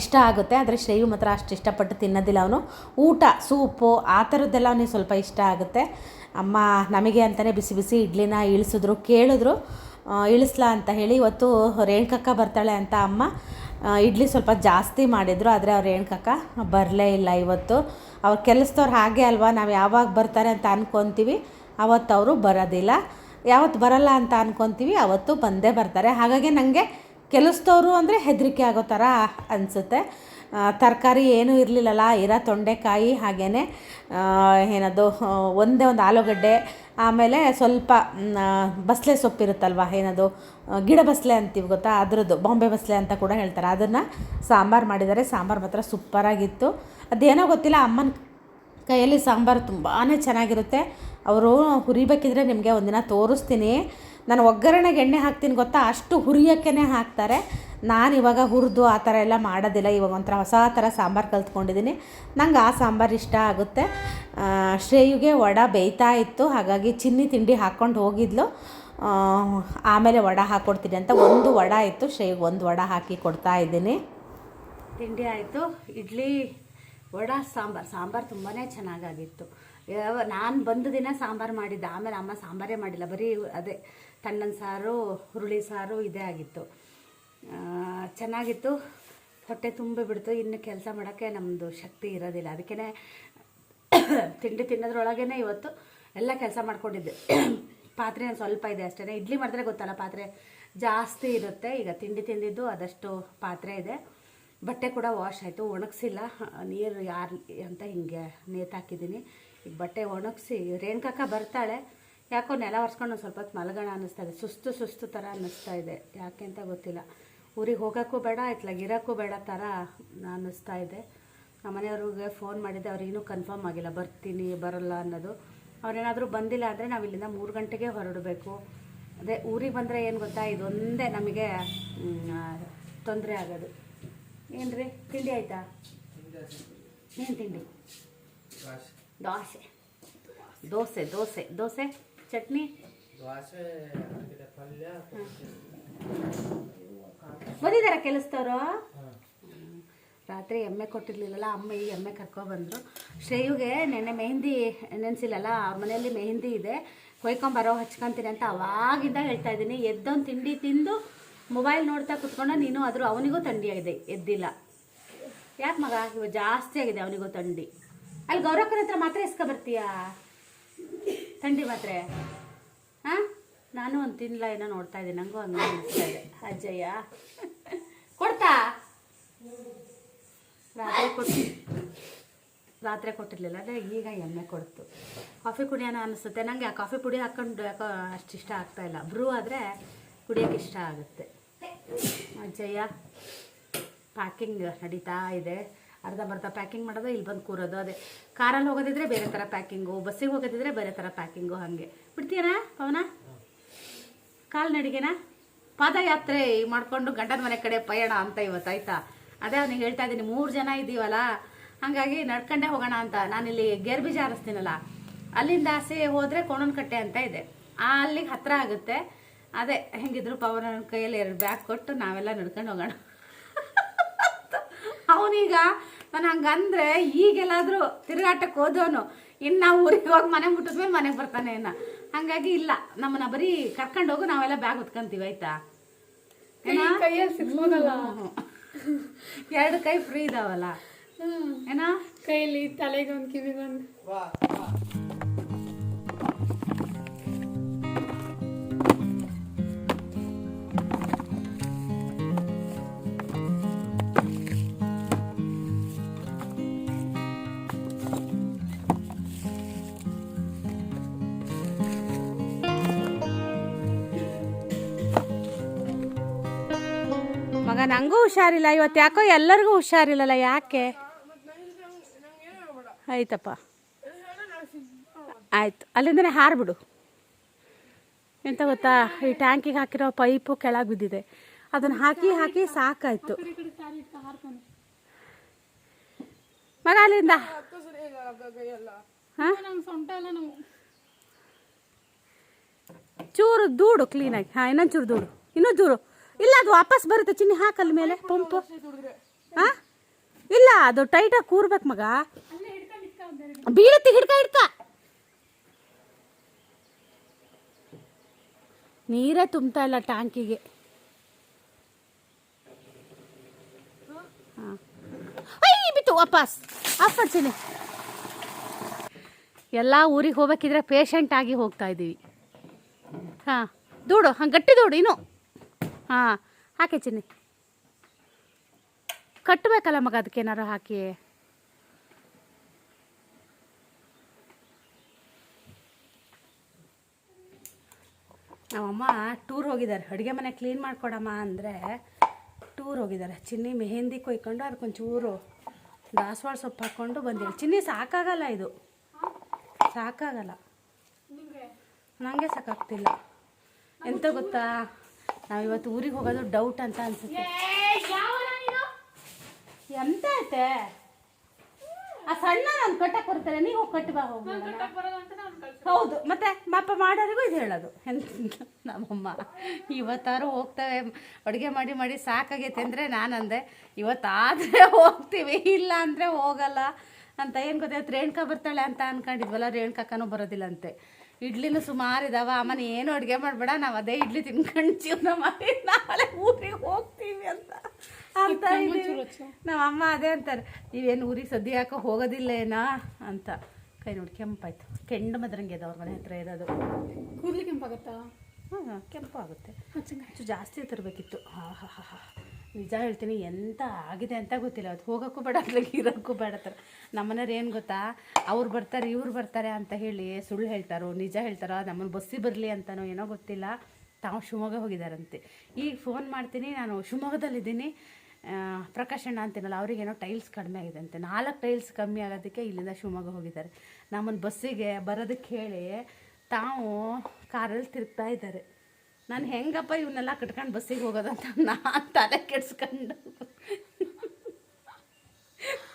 ಇಷ್ಟ ಆಗುತ್ತೆ, ಆದರೆ ಶ್ರೇಯು ಮಾತ್ರ ಅಷ್ಟು ಇಷ್ಟಪಟ್ಟು ತಿನ್ನೋದಿಲ್ಲ ಅವನು. ಊಟ, ಸೂಪು, ಆ ಥರದ್ದೆಲ್ಲ ಅವನಿಗೆ ಸ್ವಲ್ಪ ಇಷ್ಟ ಆಗುತ್ತೆ. ಅಮ್ಮ ನಮಗೆ ಅಂತಲೇ ಬಿಸಿ ಬಿಸಿ ಇಡ್ಲಿನ ಇಳಿಸಿದ್ರು, ಕೇಳಿದ್ರು ಇಳಿಸ್ಲ ಅಂತ ಹೇಳಿ, ಇವತ್ತು ರೇಣುಕಕ್ಕ ಬರ್ತಾಳೆ ಅಂತ ಅಮ್ಮ ಇಡ್ಲಿ ಸ್ವಲ್ಪ ಜಾಸ್ತಿ ಮಾಡಿದರು, ಆದರೆ ಅವ್ರು ರೇಣುಕಕ್ಕ ಬರಲೇ ಇಲ್ಲ ಇವತ್ತು. ಅವ್ರು ಕೆಲಸದವ್ರು ಹಾಗೆ ಅಲ್ವಾ, ನಾವು ಯಾವಾಗ ಬರ್ತಾರೆ ಅಂತ ಅನ್ಕೊತೀವಿ. ಅವತ್ತು ಅವರು ಬರೋದಿಲ್ಲ. ಯಾವತ್ತು ಬರಲ್ಲ ಅಂತ ಅಂದ್ಕೊತೀವಿ ಅವತ್ತು ಬಂದೇ ಬರ್ತಾರೆ. ಹಾಗಾಗಿ ನನಗೆ ಕೆಲಸದವರು ಅಂದರೆ ಹೆದರಿಕೆ ಆಗೋ ಥರ ಅನಿಸುತ್ತೆ. ತರಕಾರಿ ಏನೂ ಇರಲಿಲ್ಲಲ್ಲ, ಇರೋ ತೊಂಡೆಕಾಯಿ ಹಾಗೇ ಏನದು ಒಂದೇ ಒಂದು ಆಲೂಗಡ್ಡೆ, ಆಮೇಲೆ ಸ್ವಲ್ಪ ಬಸಳೆ ಸೊಪ್ಪಿರುತ್ತಲ್ವ ಏನದು ಗಿಡ ಬಸಳೆ ಅಂತೀವಿ ಗೊತ್ತಾ, ಅದರದ್ದು, ಬಾಂಬೆ ಬಸಳೆ ಅಂತ ಕೂಡ ಹೇಳ್ತಾರೆ. ಅದನ್ನು ಸಾಂಬಾರು ಮಾಡಿದ್ದಾರೆ. ಸಾಂಬಾರು ಮಾತ್ರ ಸೂಪರಾಗಿತ್ತು. ಅದೇನೋ ಗೊತ್ತಿಲ್ಲ, ಅಮ್ಮನ ಕೈಯಲ್ಲಿ ಸಾಂಬಾರು ತುಂಬಾ ಚೆನ್ನಾಗಿರುತ್ತೆ. ಅವರು ಹುರಿಬೇಕಿದ್ರೆ ನಿಮಗೆ ಒಂದಿನ ತೋರಿಸ್ತೀನಿ. ನಾನು ಒಗ್ಗರಣೆಗೆ ಎಣ್ಣೆ ಹಾಕ್ತೀನಿ ಗೊತ್ತಾ? ಅಷ್ಟು ಹುರಿಯೋಕ್ಕೇ ಹಾಕ್ತಾರೆ. ನಾನು ಇವಾಗ ಹುರಿದು ಆ ಥರ ಎಲ್ಲ ಮಾಡೋದಿಲ್ಲ. ಇವಾಗ ಒಂಥರ ಹೊಸ ಥರ ಸಾಂಬಾರು ಕಲ್ತ್ಕೊಂಡಿದ್ದೀನಿ. ನಂಗೆ ಆ ಸಾಂಬಾರು ಇಷ್ಟ ಆಗುತ್ತೆ. ಶ್ರೇಯುಗೆ ವಡ ಬೇಯ್ತಾ ಇತ್ತು. ಹಾಗಾಗಿ ಚಿನ್ನಿ ತಿಂಡಿ ಹಾಕ್ಕೊಂಡು ಹೋಗಿದ್ಲು. ಆಮೇಲೆ ವಡ ಹಾಕ್ಕೊಡ್ತೀನಿ ಅಂತ ಒಂದು ವಡ ಇತ್ತು. ಶ್ರೇಯುಗೆ ಒಂದು ವಡ ಹಾಕಿ ಕೊಡ್ತಾ ಇದ್ದೀನಿ. ತಿಂಡಿ ಆಯಿತು. ಇಡ್ಲಿ, ವಡ, ಸಾಂಬಾರು. ಸಾಂಬಾರು ತುಂಬಾ ಚೆನ್ನಾಗಾಗಿತ್ತು. ನಾನು ಬಂದ ದಿನ ಸಾಂಬಾರು ಮಾಡಿದ್ದೆ. ಆಮೇಲೆ ಅಮ್ಮ ಸಾಂಬಾರೇ ಮಾಡಿಲ್ಲ. ಬರೀ ಅದೇ ತಣ್ಣನ ಸಾರು, ಹುರುಳಿ ಸಾರು ಇದೇ ಆಗಿತ್ತು. ಚೆನ್ನಾಗಿತ್ತು. ಹೊಟ್ಟೆ ತುಂಬಿ ಬಿಡ್ತು. ಇನ್ನು ಕೆಲಸ ಮಾಡೋಕ್ಕೆ ನಮ್ಮದು ಶಕ್ತಿ ಇರೋದಿಲ್ಲ. ಅದಕ್ಕೇ ತಿಂಡಿ ತಿನ್ನೋದ್ರೊಳಗೇ ಇವತ್ತು ಎಲ್ಲ ಕೆಲಸ ಮಾಡ್ಕೊಂಡಿದ್ದೆ. ಪಾತ್ರೆ ಸ್ವಲ್ಪ ಇದೆ ಅಷ್ಟೇ ಇಡ್ಲಿ ಮಾಡಿದ್ರೆ ಗೊತ್ತಲ್ಲ, ಪಾತ್ರೆ ಜಾಸ್ತಿ ಇರುತ್ತೆ. ಈಗ ತಿಂಡಿ ತಿಂದಿದ್ದು ಅದಷ್ಟು ಪಾತ್ರೆ ಇದೆ. ಬಟ್ಟೆ ಕೂಡ ವಾಶ್ ಆಯಿತು. ಒಣಗಿಸಿಲ್ಲ. ನೀರು ಯಾರು ಅಂತ ಹಿಂಗೆ ನೇತಾಕಿದ್ದೀನಿ. ಈಗ ಬಟ್ಟೆ ಒಣಗಿಸಿ ರೇಣುಕಕ್ಕ ಬರ್ತಾಳೆ. ಯಾಕೋ ನೆಲ ಒರೆಸ್ಕೊಂಡು ಒಂದು ಸ್ವಲ್ಪ ಹೊತ್ತು ಮಲಗೋಣ ಅನ್ನಿಸ್ತಾ ಇದೆ. ಸುಸ್ತು ಸುಸ್ತು ಥರ ಅನ್ನಿಸ್ತಾ ಇದೆ. ಯಾಕೆ ಅಂತ ಗೊತ್ತಿಲ್ಲ. ಊರಿಗೆ ಹೋಗೋಕ್ಕೂ ಬೇಡ ಇತ್ಲಾಗ ಇರೋಕ್ಕೂ ಬೇಡ ಥರ ಅನ್ನಿಸ್ತಾ ಇದೆ. ನಮ್ಮ ಮನೆಯವ್ರಿಗೆ ಫೋನ್ ಮಾಡಿದ್ದೆ ಅವ್ರು ಇನ್ನೂ ಕನ್ಫರ್ಮ್ ಆಗಿಲ್ಲ. ಬರ್ತೀನಿ ಬರಲ್ಲ ಅನ್ನೋದು. ಅವ್ರೇನಾದರೂ ಬಂದಿಲ್ಲ ಅಂದರೆ ನಾವು ಇಲ್ಲಿಂದ ಮೂರು ಗಂಟೆಗೆ ಹೊರಡಬೇಕು. ಅದೇ ಊರಿಗೆ ಬಂದರೆ ಏನು ಗೊತ್ತಾ? ಇದೊಂದೇ ನಮಗೆ ತೊಂದರೆ ಆಗೋದು. ಏನು ರೀ ತಿಂಡಿ ಆಯಿತಾ. ಏನು ತಿಂಡಿ? ದೋಸೆ ದೋಸೆ ದೋಸೆ ದೋಸೆ ಚಟ್ನಿ ಬಂದಿದ್ದಾರ ಕೆಲಸದವರು? ರಾತ್ರಿ ಎಮ್ಮೆ ಕೊಟ್ಟಿರ್ಲಿಲ್ಲಲ್ಲ ಅಮ್ಮ ಈ ಎಮ್ಮೆ ಕರ್ಕೊಬಂದ್ರು. ಶ್ರೇಯುಗೆ ನೆನ್ನೆ ಮೆಹಂದಿ ನೆನೆಸಿಲ್ಲಲ್ಲ ಮನೆಯಲ್ಲಿ ಮೆಹಂದಿ ಇದೆ. ಕೊಯ್ಕೊಂಬರೋ ಹಚ್ಕೊಂತೀನಿ ಅಂತ ಅವಾಗಿಂದ ಹೇಳ್ತಾ ಇದ್ದೀನಿ. ಎದ್ದೊಂದು ತಿಂಡಿ ತಿಂದು ಮೊಬೈಲ್ ನೋಡ್ತಾ ಕುತ್ಕೊಂಡು ನೀನು ಆದರೂ ಅವನಿಗೂ ಥಂಡಿ ಆಗಿದೆ ಎದ್ದಿಲ್ಲ. ಯಾಕೆ ಮಗ? ಇವಾಗ ಜಾಸ್ತಿ ಆಗಿದೆ ಅವನಿಗೂ ಥಂಡಿ. ಅಲ್ಲಿ ಗೌರಕ್ಕನ ಹತ್ರ ಮಾತ್ರ ಇಸ್ಕೊ ಬರ್ತೀಯಾ ಥಂಡಿ ಮಾತ್ರೆ. ಹಾಂ? ನಾನು ಒಂದು ತಿನ್ನಲ ಏನೋ ನೋಡ್ತಾ ಇದ್ದೀನಿ. ನನಗೂ ಹಂಗೆ ಅಜ್ಜಯ್ಯ. ಕೊಡ್ತಾ? ರಾತ್ರಿ ಕೊಟ್ಟು ರಾತ್ರಿ ಕೊಟ್ಟಿರಲಿಲ್ಲ. ಅಂದರೆ ಈಗ ಎಮ್ಮೆ ಕೊಡ್ತು. ಕಾಫಿ ಕುಡಿಯೋಣ ಅನಿಸುತ್ತೆ. ನನಗೆ ಆ ಕಾಫಿ ಪುಡಿ ಹಾಕ್ಕೊಂಡು ಯಾಕೋ ಅಷ್ಟು ಇಷ್ಟ ಆಗ್ತಾ ಇಲ್ಲ. ಬ್ರೂ ಆದರೆ ಕುಡಿಯೋಕೆ ಇಷ್ಟ ಆಗುತ್ತೆ. ಅಜ್ಜಯ್ಯ ಪ್ಯಾಕಿಂಗ್ ನಡೀತಾ ಇದೆ. ಅರ್ಧಂಬರ್ಧ ಪ್ಯಾಕಿಂಗ್ ಮಾಡೋದು, ಇಲ್ಲಿ ಬಂದು ಕೂರೋದು, ಅದೇ. ಕಾರಲ್ಲಿ ಹೋಗೋದಿದ್ರೆ ಬೇರೆ ಥರ ಪ್ಯಾಕಿಂಗು ಬಸ್ಸಿಗೆ ಹೋಗೋದಿದ್ರೆ ಬೇರೆ ಥರ ಪ್ಯಾಕಿಂಗು ಹಾಗೆ. ಬಿಡ್ತೀಯನಾ, ಪವನ? ಕಾಲ್ನಡಿಗೆನಾ ಪಾದಯಾತ್ರೆ ಮಾಡಿಕೊಂಡು ಗಂಡನ ಮನೆ ಕಡೆ ಪಯಣ ಅಂತ ಇವತ್ತು, ಆಯ್ತಾ? ಅದೇ ಅವ್ನಿಗೆ ಹೇಳ್ತಾ ಇದ್ದೀನಿ, ಮೂರು ಜನ ಇದ್ದೀವಲ್ಲ ಹಾಗಾಗಿ ನಡ್ಕೊಂಡೇ ಹೋಗೋಣ ಅಂತ. ನಾನಿಲ್ಲಿ ಗೇರ್ ಬೀಜ ಹಾರಿಸ್ತೀನಲ್ಲ, ಅಲ್ಲಿಂದ ಆಸೆ ಹೋದರೆ ಕೋಣನಕಟ್ಟೆ ಅಂತ ಇದೆ. ಅಲ್ಲಿಗೆ ಹತ್ತಿರ ಆಗುತ್ತೆ. ಅದೇ, ಹೆಂಗಿದ್ರು ಪವನ ಕೈಯಲ್ಲಿ ಎರಡು ಬ್ಯಾಗ್ ಕೊಟ್ಟು ನಾವೆಲ್ಲ ನಡ್ಕೊಂಡು ಹೋಗೋಣ. ಅವನೀಗ ನಾನು ಹಂಗಂದ್ರೆ ಈಗೆಲ್ಲಾದರೂ ತಿರುಗಾಟಕ್ಕೆ ಹೋದವನು. ಇನ್ನು ನಾವು ಊರಿಗೆ ಹೋಗಿ ಮನೆ ಮುಟ್ಟಿದ್ಮೇಲೆ ಮನೆಗೆ ಬರ್ತಾನೆ ಇನ್ನ. ಹಂಗಾಗಿ ಇಲ್ಲ ನಮ್ಮನ್ನ ಬರೀ ಕರ್ಕೊಂಡು ಹೋಗು ನಾವೆಲ್ಲ ಬ್ಯಾಗ್ ಹೊತ್ಕೊಂತೀವಿ ಆಯ್ತಾ. ಎರಡು ಕೈ ಫ್ರೀ ಇದಾವಲ್ಲ. ಏನಾ? ಕೈಲಿ ತಲೆಗೊಂದು ಕಿವಿಗೊಂದು. ಮಗ ನಂಗೂ ಹುಷಾರಿಲ್ಲ, ಇವತ್ತು ಯಾಕೋ ಎಲ್ಲರಿಗೂ ಹುಷಾರಿಲ್ಲಲ್ಲ, ಯಾಕೆ? ಆಯ್ತಪ್ಪ. ಆಯ್ತು, ಅಲ್ಲಿಂದನೇ ಹಾರ್ಬಿಡು. ಎಂತ ಗೊತ್ತಾ, ಈ ಟ್ಯಾಂಕಿಗೆ ಹಾಕಿರೋ ಪೈಪು ಕೆಳಗೆ ಬಿದ್ದಿದೆ. ಅದನ್ನು ಹಾಕಿ ಹಾಕಿ ಸಾಕಾಯಿತು. ಮಗ, ಅಲ್ಲಿಂದ? ಚೂರು ದೂಡು ಕ್ಲೀನಾಗಿ ಹಾಂ, ಇನ್ನೊಂದು ಚೂರು ದೂಡು ಇನ್ನೂ ದೂರು ಇಲ್ಲ, ಅದು ವಾಪಸ್ ಬರುತ್ತೆ. ಚಿನ್ನಿ ಹಾಕಲ್ ಮೇಲೆ. ಪಂಪ್. ಹಾ ಇಲ್ಲ, ಅದು ಟೈಟಾಗಿ ಕೂರ್ಬೇಕು ಮಗ. ಬೀಳತ್ತಿ, ಹಿಡ್ಕ ಹಿಡ್ಕ. ನೀರೇ ತುಂಬ್ತಾ ಇಲ್ಲ ಟ್ಯಾಂಕಿಗೆ. ಬಿತ್ತು ವಾಪಸ್. ಆಫ್ ಮಾಡ್ತೀನಿ ಎಲ್ಲ ಊರಿಗೆ ಹೋಗ್ಬೇಕಿದ್ರೆ ಪೇಷಂಟ್ ಆಗಿ ಹೋಗ್ತಾ ಇದ್ದೀವಿ ಹಾಂ, ದೂಡು, ಹಂಗೆ ಗಟ್ಟಿ ದೂಡು, ಇನ್ನು. ಹಾಂ, ಹಾಕಿ ಚಿನ್ನಿ. ಕಟ್ಟಬೇಕಲ್ಲ ಮಗ, ಅದಕ್ಕೆ ಏನಾರು ಹಾಕಿ. ನಮ್ಮಮ್ಮ ಟೂರ್ ಹೋಗಿದ್ದಾರೆ. ಅಡುಗೆ ಮನೆ ಕ್ಲೀನ್ ಮಾಡ್ಕೊಡಮ್ಮ ಅಂದರೆ ಟೂರ್ ಹೋಗಿದ್ದಾರೆ. ಚಿನ್ನಿ ಮೆಹೆಂದಿ ಕೊಯ್ಕೊಂಡು ಅದಕ್ಕೊಂಚೂರು ದಾಸವಾಳ ಸೊಪ್ಪು ಹಾಕ್ಕೊಂಡು ಬಂದಿಲ್ಲ ಚಿನ್ನಿ, ಸಾಕಾಗಲ್ಲ ಇದು? ಸಾಕಾಗಲ್ಲ. ನನಗೆ ಸಾಕಾಗ್ತಿಲ್ಲ. ಎಂತ ಗೊತ್ತಾ? ನಾವು ಇವತ್ತು ಊರಿಗೆ ಹೋಗೋದು ಡೌಟ್ ಅಂತ ಅನ್ಸುತ್ತೆ. ಎಂತ ಐತೆ? ಆ ಸಣ್ಣ ನಾನು ಕಟ್ಟಕ್ ಬರ್ತಾರೆ ನೀವು ಹೋಗಿ ಕಟ್ಟಿ ಬಾ ಹೋಗಿ ಹೌದು ಮತ್ತೆ ಪಾಪ ಮಾಡೋರಿಗೂ ಇದು ಹೇಳೋದು. ಎಂತ ನಮ್ಮಮ್ಮ ಇವತ್ತಾರು ಹೋಗ್ತವೆ ಅಡುಗೆ ಮಾಡಿ ಮಾಡಿ ಸಾಕಾಗೈತೆ ಅಂದರೆ ನಾನಂದೆ ಇವತ್ತಾದರೆ ಹೋಗ್ತೀವಿ ಇಲ್ಲ ಅಂದರೆ ಹೋಗಲ್ಲ ಅಂತ. ಏನು ಗೊತ್ತಾಯ್ತು ರೇಣುಕಾ ಬರ್ತಾಳೆ ಅಂತ ಅನ್ಕೊಂಡಿದ್ವಲ್ಲ ರೇಣುಕಕ್ಕನೂ ಬರೋದಿಲ್ಲಂತೆ ಇಡ್ಲಿನೂ ಸುಮಾರು ಇದಾವ. ಅಮ್ಮನ ಏನು ಅಡುಗೆ ಮಾಡಬೇಡ ನಾವು ಅದೇ ಇಡ್ಲಿ ತಿನ್ಕೊಂಡು ಜೀವನ ಮಾಡಿ ನಾಳೆ ಊರಿಗೆ ಹೋಗ್ತೀವಿ ಅಂತ ಅಂತ. ನಮ್ಮ ಅಮ್ಮ ಅದೇ ಅಂತಾರೆ ನೀವೇನು ಊರಿಗೆ ಸದ್ಯ ಹಾಕೋ ಹೋಗೋದಿಲ್ಲ ಏನಾ ಅಂತ. ಕೈ ನೋಡಿ ಕೆಂಪಾಯ್ತು. ಕೆಂಡು ಮದ್ರಂಗೆ ಇದೆ ಅವ್ರ ಮನೆ ಹತ್ರ ಇರೋದು. ಕೂದಲು ಕೆಂಪಾಗುತ್ತಾ? ಹಾಂ ಕೆಂಪು ಆಗುತ್ತೆ ಹೆಚ್ಚು ಜಾಸ್ತಿ ತರಬೇಕಿತ್ತು. ಹಾ ಹಾ ಹಾ ಹಾ ನಿಜ ಹೇಳ್ತೀನಿ, ಎಂತ ಆಗಿದೆ ಅಂತ ಗೊತ್ತಿಲ್ಲ. ಅದು ಹೋಗೋಕ್ಕೂ ಬೇಡ ಅದ್ರಾಗ ಇರೋಕ್ಕೂ ಬೇಡ ಥರ ನಮ್ಮನೆಯವ್ರು ಏನು ಗೊತ್ತಾ? ಅವ್ರು ಬರ್ತಾರೆ, ಇವ್ರು ಬರ್ತಾರೆ ಅಂತ ಹೇಳಿ ಸುಳ್ಳು ಹೇಳ್ತಾರೋ, ನಿಜ ಹೇಳ್ತಾರೋ ನಮ್ಮನ್ನು ಬಸ್ಸಿ ಬರಲಿ ಅಂತನೋ ಏನೋ ಗೊತ್ತಿಲ್ಲ. ತಾವು ಶಿವಮೊಗ್ಗ ಹೋಗಿದ್ದಾರಂತೆ ಈಗ ಫೋನ್ ಮಾಡ್ತೀನಿ, ನಾನು ಶಿವಮೊಗ್ಗದಲ್ಲಿದ್ದೀನಿ. ಪ್ರಕಾಶ್ ಅಣ್ಣ ಅಂತೀನಲ್ಲ ಅವ್ರಿಗೇನೋ ಟೈಲ್ಸ್ ಕಡಿಮೆ ಆಗಿದೆ ಅಂತೆ. ನಾಲ್ಕು ಟೈಲ್ಸ್ ಕಮ್ಮಿ ಆಗೋದಕ್ಕೆ ಇಲ್ಲಿಂದ ಶಿವಮೊಗ್ಗ ಹೋಗಿದ್ದಾರೆ. ನಮ್ಮನ್ನು ಬಸ್ಸಿಗೆ ಬರೋದಕ್ಕೆ ಹೇಳಿ ತಾವು ಕಾರಲ್ಲಿ ತಿರುಗ್ತಾ ಇದ್ದಾರೆ. ನಾನು ಹೆಂಗಪ್ಪ ಇವನ್ನೆಲ್ಲ ಕಟ್ಕೊಂಡು ಬಸ್ಸಿಗೆ ಹೋಗೋದಂತ? ನಾನು ತಲೆ ಕೆಡ್ಸ್ಕೊಂಡು.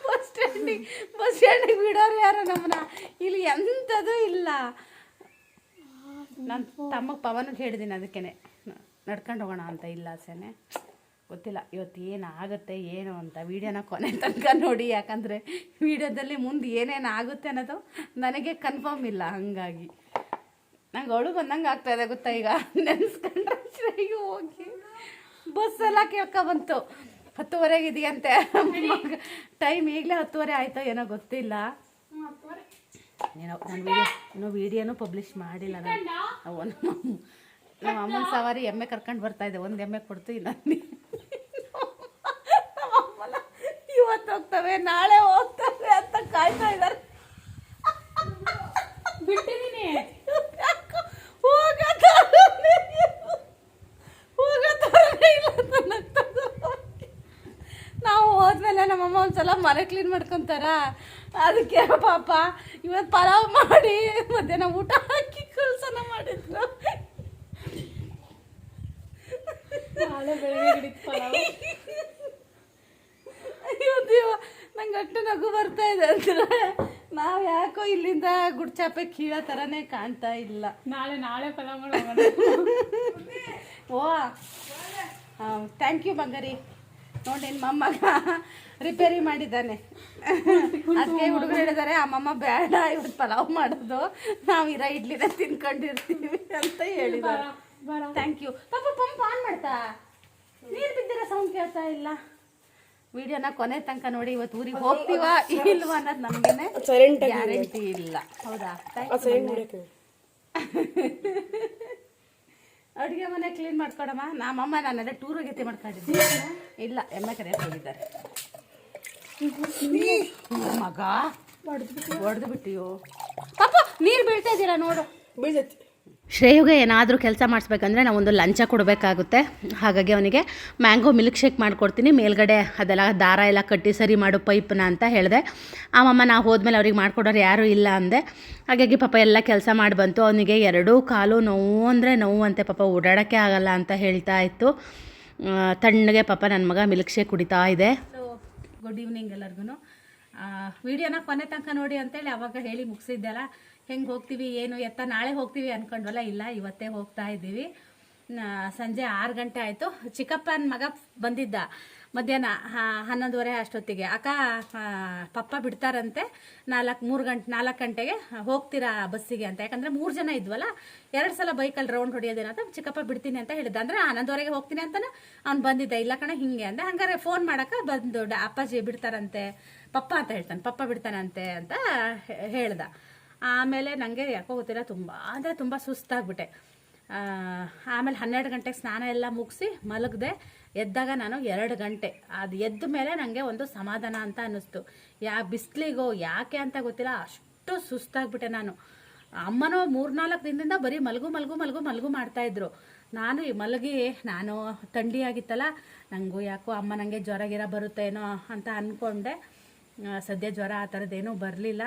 ಬಸ್ ಸ್ಟ್ಯಾಂಡಿಗೆ ಬಸ್ ಸ್ಟ್ಯಾಂಡಿಗೆ ಬಿಡೋರು ಯಾರು ನಮ್ಮನ್ನ ಇಲ್ಲಿ ಎಂಥದ್ದು ಇಲ್ಲ. ನಾನು ತಮ್ಮಗೆ ಪವನಿಗೆ ಹೇಳಿದ್ದೀನಿ ಅದಕ್ಕೇ ನಡ್ಕೊಂಡು ಹೋಗೋಣ ಅಂತ ಇಲ್ಲ ಸೇನೆ ಗೊತ್ತಿಲ್ಲ, ಇವತ್ತು ಏನಾಗುತ್ತೆ, ಏನು ಅಂತ ವೀಡಿಯೋನ ಕೊನೆ ತನಕ ನೋಡಿ. ಯಾಕಂದರೆ ವೀಡಿಯೋದಲ್ಲಿ ಮುಂದೆ ಏನೇನು ಆಗುತ್ತೆ ಅನ್ನೋದು ನನಗೆ ಕನ್ಫರ್ಮ್ ಇಲ್ಲ ಹಾಗಾಗಿ. ನಂಗೆ ಅವಳು ಬಂದಂಗೆ ಆಗ್ತಾ ಇದೆ ಗೊತ್ತಾ ಈಗ? ನೆನೆಸ್ಕೊಂಡ್ರೆ ಶ್ರೇಯು ಹೋಗಿ. ಬಸ್ ಎಲ್ಲ ಕೇಳ್ಕೊ ಬಂತು. ಹತ್ತುವರೆಗೆ ಇದೆಯಂತೆ. ಟೈಮ್ ಈಗಲೇ ಹತ್ತುವರೆ ಆಯ್ತೋ ಏನೋ ಗೊತ್ತಿಲ್ಲ. ಏನೋ, ನಾನು ವಿಡಿಯೋ ಇನ್ನೂ ವೀಡಿಯೋನೂ ಪಬ್ಲಿಷ್ ಮಾಡಿಲ್ಲ ನಾನು. ನಮ್ಮ ಅಮ್ಮನ ಸವಾರಿ ಎಮ್ಮೆ ಕರ್ಕೊಂಡು ಬರ್ತಾ ಇದೆ. ಒಂದು ಎಮ್ಮೆ ಕೊಡ್ತು, ಇನ್ನೊಂದು ಇವತ್ತು ಹೋಗ್ತವೆ, ನಾಳೆ ಹೋಗ್ತವೆ ಅಂತ ಕಾಯ್ತಾ ಇದ್ದಾರೆ. ಬಿಟ್ಟಿದ್ದೀನಿ ನಾವು ಹೋದ್ಮೇಲೆ ನಮ್ಮಮ್ಮ ಒಂದ್ಸಲ ಮನೆ ಕ್ಲೀನ್ ಮಾಡ್ಕೊಂತಾರ. ಅದಕ್ಕೆ ಪಾಪ ಇವತ್ತು ಪಲಾವ್ ಮಾಡಿ ಮಧ್ಯಾಹ್ನ ಊಟ ಹಾಕಿ ಕೆಲಸನ ಮಾಡಿದ್ರು. ನಂಗೆ ಅಟ್ಟು ನಗು ಬರ್ತಾ ಇದೆ ಅಂದ್ರೆ ನಾವು ಯಾಕೋ ಇಲ್ಲಿಂದ ಗುಡ್ಚಾಪೆ ಕೀಳೋ ಥರನೇ ಕಾಣ್ತಾ ಇಲ್ಲ. ನಾಳೆ ನಾಳೆ ಪಲಾವ್ ಮಾಡೋಣ. ಓ ಥ್ಯಾಂಕ್ ಯು ಬಂಗಾರಿ. ನೋಡಿ ನಿಮ್ಮ ಮೊಮ್ಮಗ ರಿಪೇರಿ ಮಾಡಿದ್ದಾನೆ. ಅದಕ್ಕೆ ಹುಡುಗರು ಹೇಳಿದ್ದಾರೆ ಅಮ್ಮಮ್ಮ ಬೇಡ ಇವತ್ತು ಪಲಾವ್ ಮಾಡೋದು. ನಾವು ಇರೋ ಇಡ್ಲಿನ ತಿನ್ಕೊಂಡಿರ್ತೀವಿ ಅಂತ ಹೇಳಿದ್ದಾರೆ. ಥ್ಯಾಂಕ್ ಯು ಪಾಪ ಪಂಪ್ ಆನ್ ಮಾಡ್ತಾ? ನೀರು ಬಿದ್ದಿರ ಸೌಂಡ್ ಕೇಳ್ತಾ ಇಲ್ಲ. ವಿಡಿಯೋನ ಕೊನೆ ತನಕ ನೋಡಿ ಇವತ್ತು ಊರಿಗೆ ಹೋಗ್ತೀವಾ ಇಲ್ವಾ ಅನ್ನೋದು ನಮಗೇನೆ ಗ್ಯಾರಂಟಿ ಇಲ್ಲ. ಹೌದಾ? ಅಡುಗೆ ಮನೆ ಕ್ಲೀನ್ ಮಾಡ್ಕೊಡಮ್ಮ. ನಮ್ಮಮ್ಮ ನಾನೆಲ್ಲ ಟೂರ್ ಹೋಗಿ ಮಾಡ್ಕೊಂಡಿದ್ದೆ. ಇಲ್ಲ, ಎಮ್ಮೆ ಕರೆಯಕ್ಕೆ ಹೋಗಿದ್ದಾರೆ. ಮಗ ಹೊಡೆದು ಬಿಟ್ಟಿಯೋ? ಪಾಪ ನೀರು ಬೀಳ್ತಾ ಇದ್ದೀರಾ ನೋಡು. ಶ್ರೇಯುಗೆ ಏನಾದರೂ ಕೆಲಸ ಮಾಡಿಸ್ಬೇಕಂದ್ರೆ ನಾವೊಂದು ಲಂಚ ಕೊಡಬೇಕಾಗುತ್ತೆ. ಹಾಗಾಗಿ ಅವನಿಗೆ ಮ್ಯಾಂಗೋ ಮಿಲ್ಕ್ ಶೇಕ್ ಮಾಡಿಕೊಡ್ತೀನಿ. ಮೇಲ್ಗಡೆ ಅದೆಲ್ಲ ದಾರ ಎಲ್ಲ ಕಟ್ಟಿ ಸರಿ ಮಾಡು ಪೈಪ್ನ ಅಂತ ಹೇಳಿದೆ. ಆ ಮಮ್ಮ ನಾವು ಹೋದ್ಮೇಲೆ ಅವ್ರಿಗೆ ಮಾಡಿಕೊಡೋರು ಯಾರೂ ಇಲ್ಲ ಅಂದೆ. ಹಾಗಾಗಿ ಪಾಪ ಎಲ್ಲ ಕೆಲಸ ಮಾಡಿ ಬಂತು. ಅವನಿಗೆ ಎರಡೂ ಕಾಲು ನೋವು ಅಂದರೆ ನೋವು ಅಂತೆ ಪಾಪ, ಓಡಾಡೋಕ್ಕೆ ಆಗಲ್ಲ ಅಂತ ಹೇಳ್ತಾ ಇತ್ತು. ತಣ್ಣಗೆ ಪಾಪ ನನ್ನ ಮಗ ಮಿಲ್ಕ್ ಶೇಕ್ ಕುಡಿತಾ ಇದೆ. ಗುಡ್ ಈವ್ನಿಂಗ್ ಎಲ್ಲರಿಗೂ ವಿಡಿಯೋನ ಕೊನೆ ತನಕ ನೋಡಿ ಅಂತೇಳಿ ಅವಾಗ ಹೇಳಿ ಮುಗಿಸಿದ್ದೆಲ್ಲ ಹೆಂಗೆ ಹೋಗ್ತೀವಿ, ಏನು ಎತ್ತ? ನಾಳೆ ಹೋಗ್ತೀವಿ ಅಂದ್ಕೊಂಡ್ವಲ್ಲ ಇಲ್ಲ, ಇವತ್ತೇ ಹೋಗ್ತಾ ಇದ್ದೀವಿ. ಸಂಜೆ ಆರು ಗಂಟೆ ಆಯಿತು. ಚಿಕ್ಕಪ್ಪನ ಮಗ ಬಂದಿದ್ದ ಮಧ್ಯಾಹ್ನ ಹನ್ನೊಂದುವರೆ ಅಷ್ಟೊತ್ತಿಗೆ. ಅಕ್ಕ ಪಪ್ಪ ಬಿಡ್ತಾರಂತೆ. ನಾಲ್ಕು, ಮೂರು ಗಂಟೆ, ನಾಲ್ಕು ಗಂಟೆಗೆ ಹೋಗ್ತೀರಾ ಬಸ್ಸಿಗೆ ಅಂತ. ಯಾಕಂದರೆ ಮೂರು ಜನ ಇದ್ವಲ್ಲ, ಎರಡು ಸಲ ಬೈಕಲ್ಲಿ ರೌಂಡ್ ಹೊಡಿಯೋದೇನಂತ ಚಿಕ್ಕಪ್ಪ ಬಿಡ್ತೀನಿ ಅಂತ ಹೇಳಿದ್ದ. ಅಂದರೆ ಹನ್ನೊಂದುವರೆಗೆ ಹೋಗ್ತೀನಿ ಅಂತಾನೆ ಅವ್ನು ಬಂದಿದ್ದೆ. ಇಲ್ಲ ಕಣ, ಹಿಂಗೆ ಅಂದೆ ಹಂಗಾರೆ ಫೋನ್ ಮಾಡೋಕೆ ಬಂದು ಅಪ್ಪಾಜಿ ಬಿಡ್ತಾರಂತೆ, ಪಪ್ಪ ಅಂತ ಹೇಳ್ತಾನೆ, ಪಪ್ಪ ಬಿಡ್ತಾನಂತೆ ಅಂತ ಹೇಳ್ದ. ಆಮೇಲೆ ನನಗೆ ಯಾಕೋ ಗೊತ್ತಿಲ್ಲ, ತುಂಬ, ಅಂದರೆ ತುಂಬ ಸುಸ್ತಾಗ್ಬಿಟ್ಟೆ. ಆಮೇಲೆ ಹನ್ನೆರಡು ಗಂಟೆಗೆ ಸ್ನಾನ ಎಲ್ಲ ಮುಗಿಸಿ ಮಲಗಿದೆ ಎದ್ದಾಗ ನಾನು ಎರಡು ಗಂಟೆ. ಅದು ಎದ್ದ ಮೇಲೆ ನನಗೆ ಒಂದು ಸಮಾಧಾನ ಅಂತ ಅನ್ನಿಸ್ತು. ಯಾ ಬಿಸಿಲಿಗೋ, ಯಾಕೆ ಅಂತ ಗೊತ್ತಿಲ್ಲ, ಅಷ್ಟು ಸುಸ್ತಾಗ್ಬಿಟ್ಟೆ ನಾನು. ಅಮ್ಮನೂ ಮೂರ್ನಾಲ್ಕು ದಿನದಿಂದ ಬರೀ ಮಲಗು ಮಲಗು ಮಲಗು ಮಲಗು ಮಾಡ್ತಾಯಿದ್ರು ನಾನು ಈ ಮಲಗಿ, ನಾನು ಥಂಡಿ ಆಗಿತ್ತಲ್ಲ ನನಗೂ ಯಾಕೋ ಅಮ್ಮ ನನಗೆ ಜ್ವರ ಗಿರ ಬರುತ್ತೇನೋ ಅಂತ ಅಂದ್ಕೊಂಡೆ ಸದ್ಯ ಜ್ವರ ಆ ಥರದ್ದೇನೂ ಬರಲಿಲ್ಲ.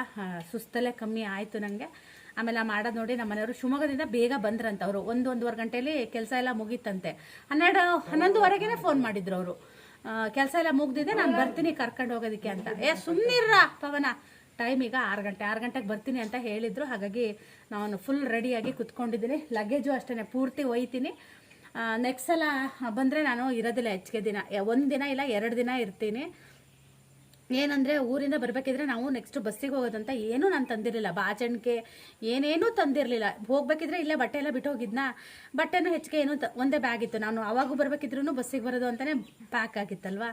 ಸುಸ್ತಲ್ಲೇ ಕಮ್ಮಿ ಆಯಿತು ನನಗೆ ಆಮೇಲೆ ಆ ಮಾಡೋದು ನೋಡಿ ನಮ್ಮ ಮನೆಯವರು ಶಿವಮೊಗ್ಗದಿಂದ ಬೇಗ ಬಂದ್ರಂತ ಅವರು ಒಂದು ಒಂದೂವರೆ ಗಂಟೆಯಲ್ಲಿ ಕೆಲಸ ಎಲ್ಲ ಮುಗೀತಂತೆ. ಹನ್ನೆರಡು ಹನ್ನೊಂದುವರೆಗೆ ಫೋನ್ ಮಾಡಿದ್ರು ಅವರು. ಕೆಲಸ ಎಲ್ಲ ಮುಗ್ದಿದೆ, ನಾನು ಬರ್ತೀನಿ ಕರ್ಕೊಂಡು ಹೋಗೋದಕ್ಕೆ ಅಂತ. ಏ ಸುಮ್ಮನಿರ ಪವನ. ಟೈಮ್ ಈಗ ಆರು ಗಂಟೆ, ಆರು ಗಂಟೆಗೆ ಬರ್ತೀನಿ ಅಂತ ಹೇಳಿದ್ರು. ಹಾಗಾಗಿ ನಾನು ಫುಲ್ ರೆಡಿಯಾಗಿ ಕುತ್ಕೊಂಡಿದ್ದೀನಿ. ಲಗೇಜು ಅಷ್ಟೇ ಪೂರ್ತಿ ಒಯ್ತೀನಿ. ನೆಕ್ಸ್ಟ್ ಸಲ ಬಂದರೆ ನಾನು ಇರೋದಿಲ್ಲ, ಹೆಚ್ಚಿಗೆ ದಿನ. ಒಂದು ದಿನ ಇಲ್ಲ, ಎರಡು ದಿನ ಇರ್ತೀನಿ. ಏನಂದರೆ ಊರಿಂದ ಬರಬೇಕಿದ್ರೆ ನಾವು ನೆಕ್ಸ್ಟ್ ಬಸ್ಸಿಗೆ ಹೋಗೋದಂತ ಏನೂ ನಾನು ತಂದಿರಲಿಲ್ಲ. ಬಾಚಣಿಕೆ ಏನೇನೂ ತಂದಿರಲಿಲ್ಲ. ಹೋಗ್ಬೇಕಿದ್ರೆ ಇಲ್ಲೇ ಬಟ್ಟೆ ಎಲ್ಲ ಬಿಟ್ಟು ಹೋಗಿದ್ನ? ಬಟ್ಟೆನೂ ಹೆಚ್ಚಿಗೆ ಏನು ಒಂದೇ ಬ್ಯಾಗ್ ಇತ್ತು. ನಾನು ಅವಾಗೂ ಬರಬೇಕಿದ್ರೂ ಬಸ್ಸಿಗೆ ಬರೋದು ಅಂತಲೇ ಪ್ಯಾಕ್ ಆಗಿತ್ತಲ್ವಾ?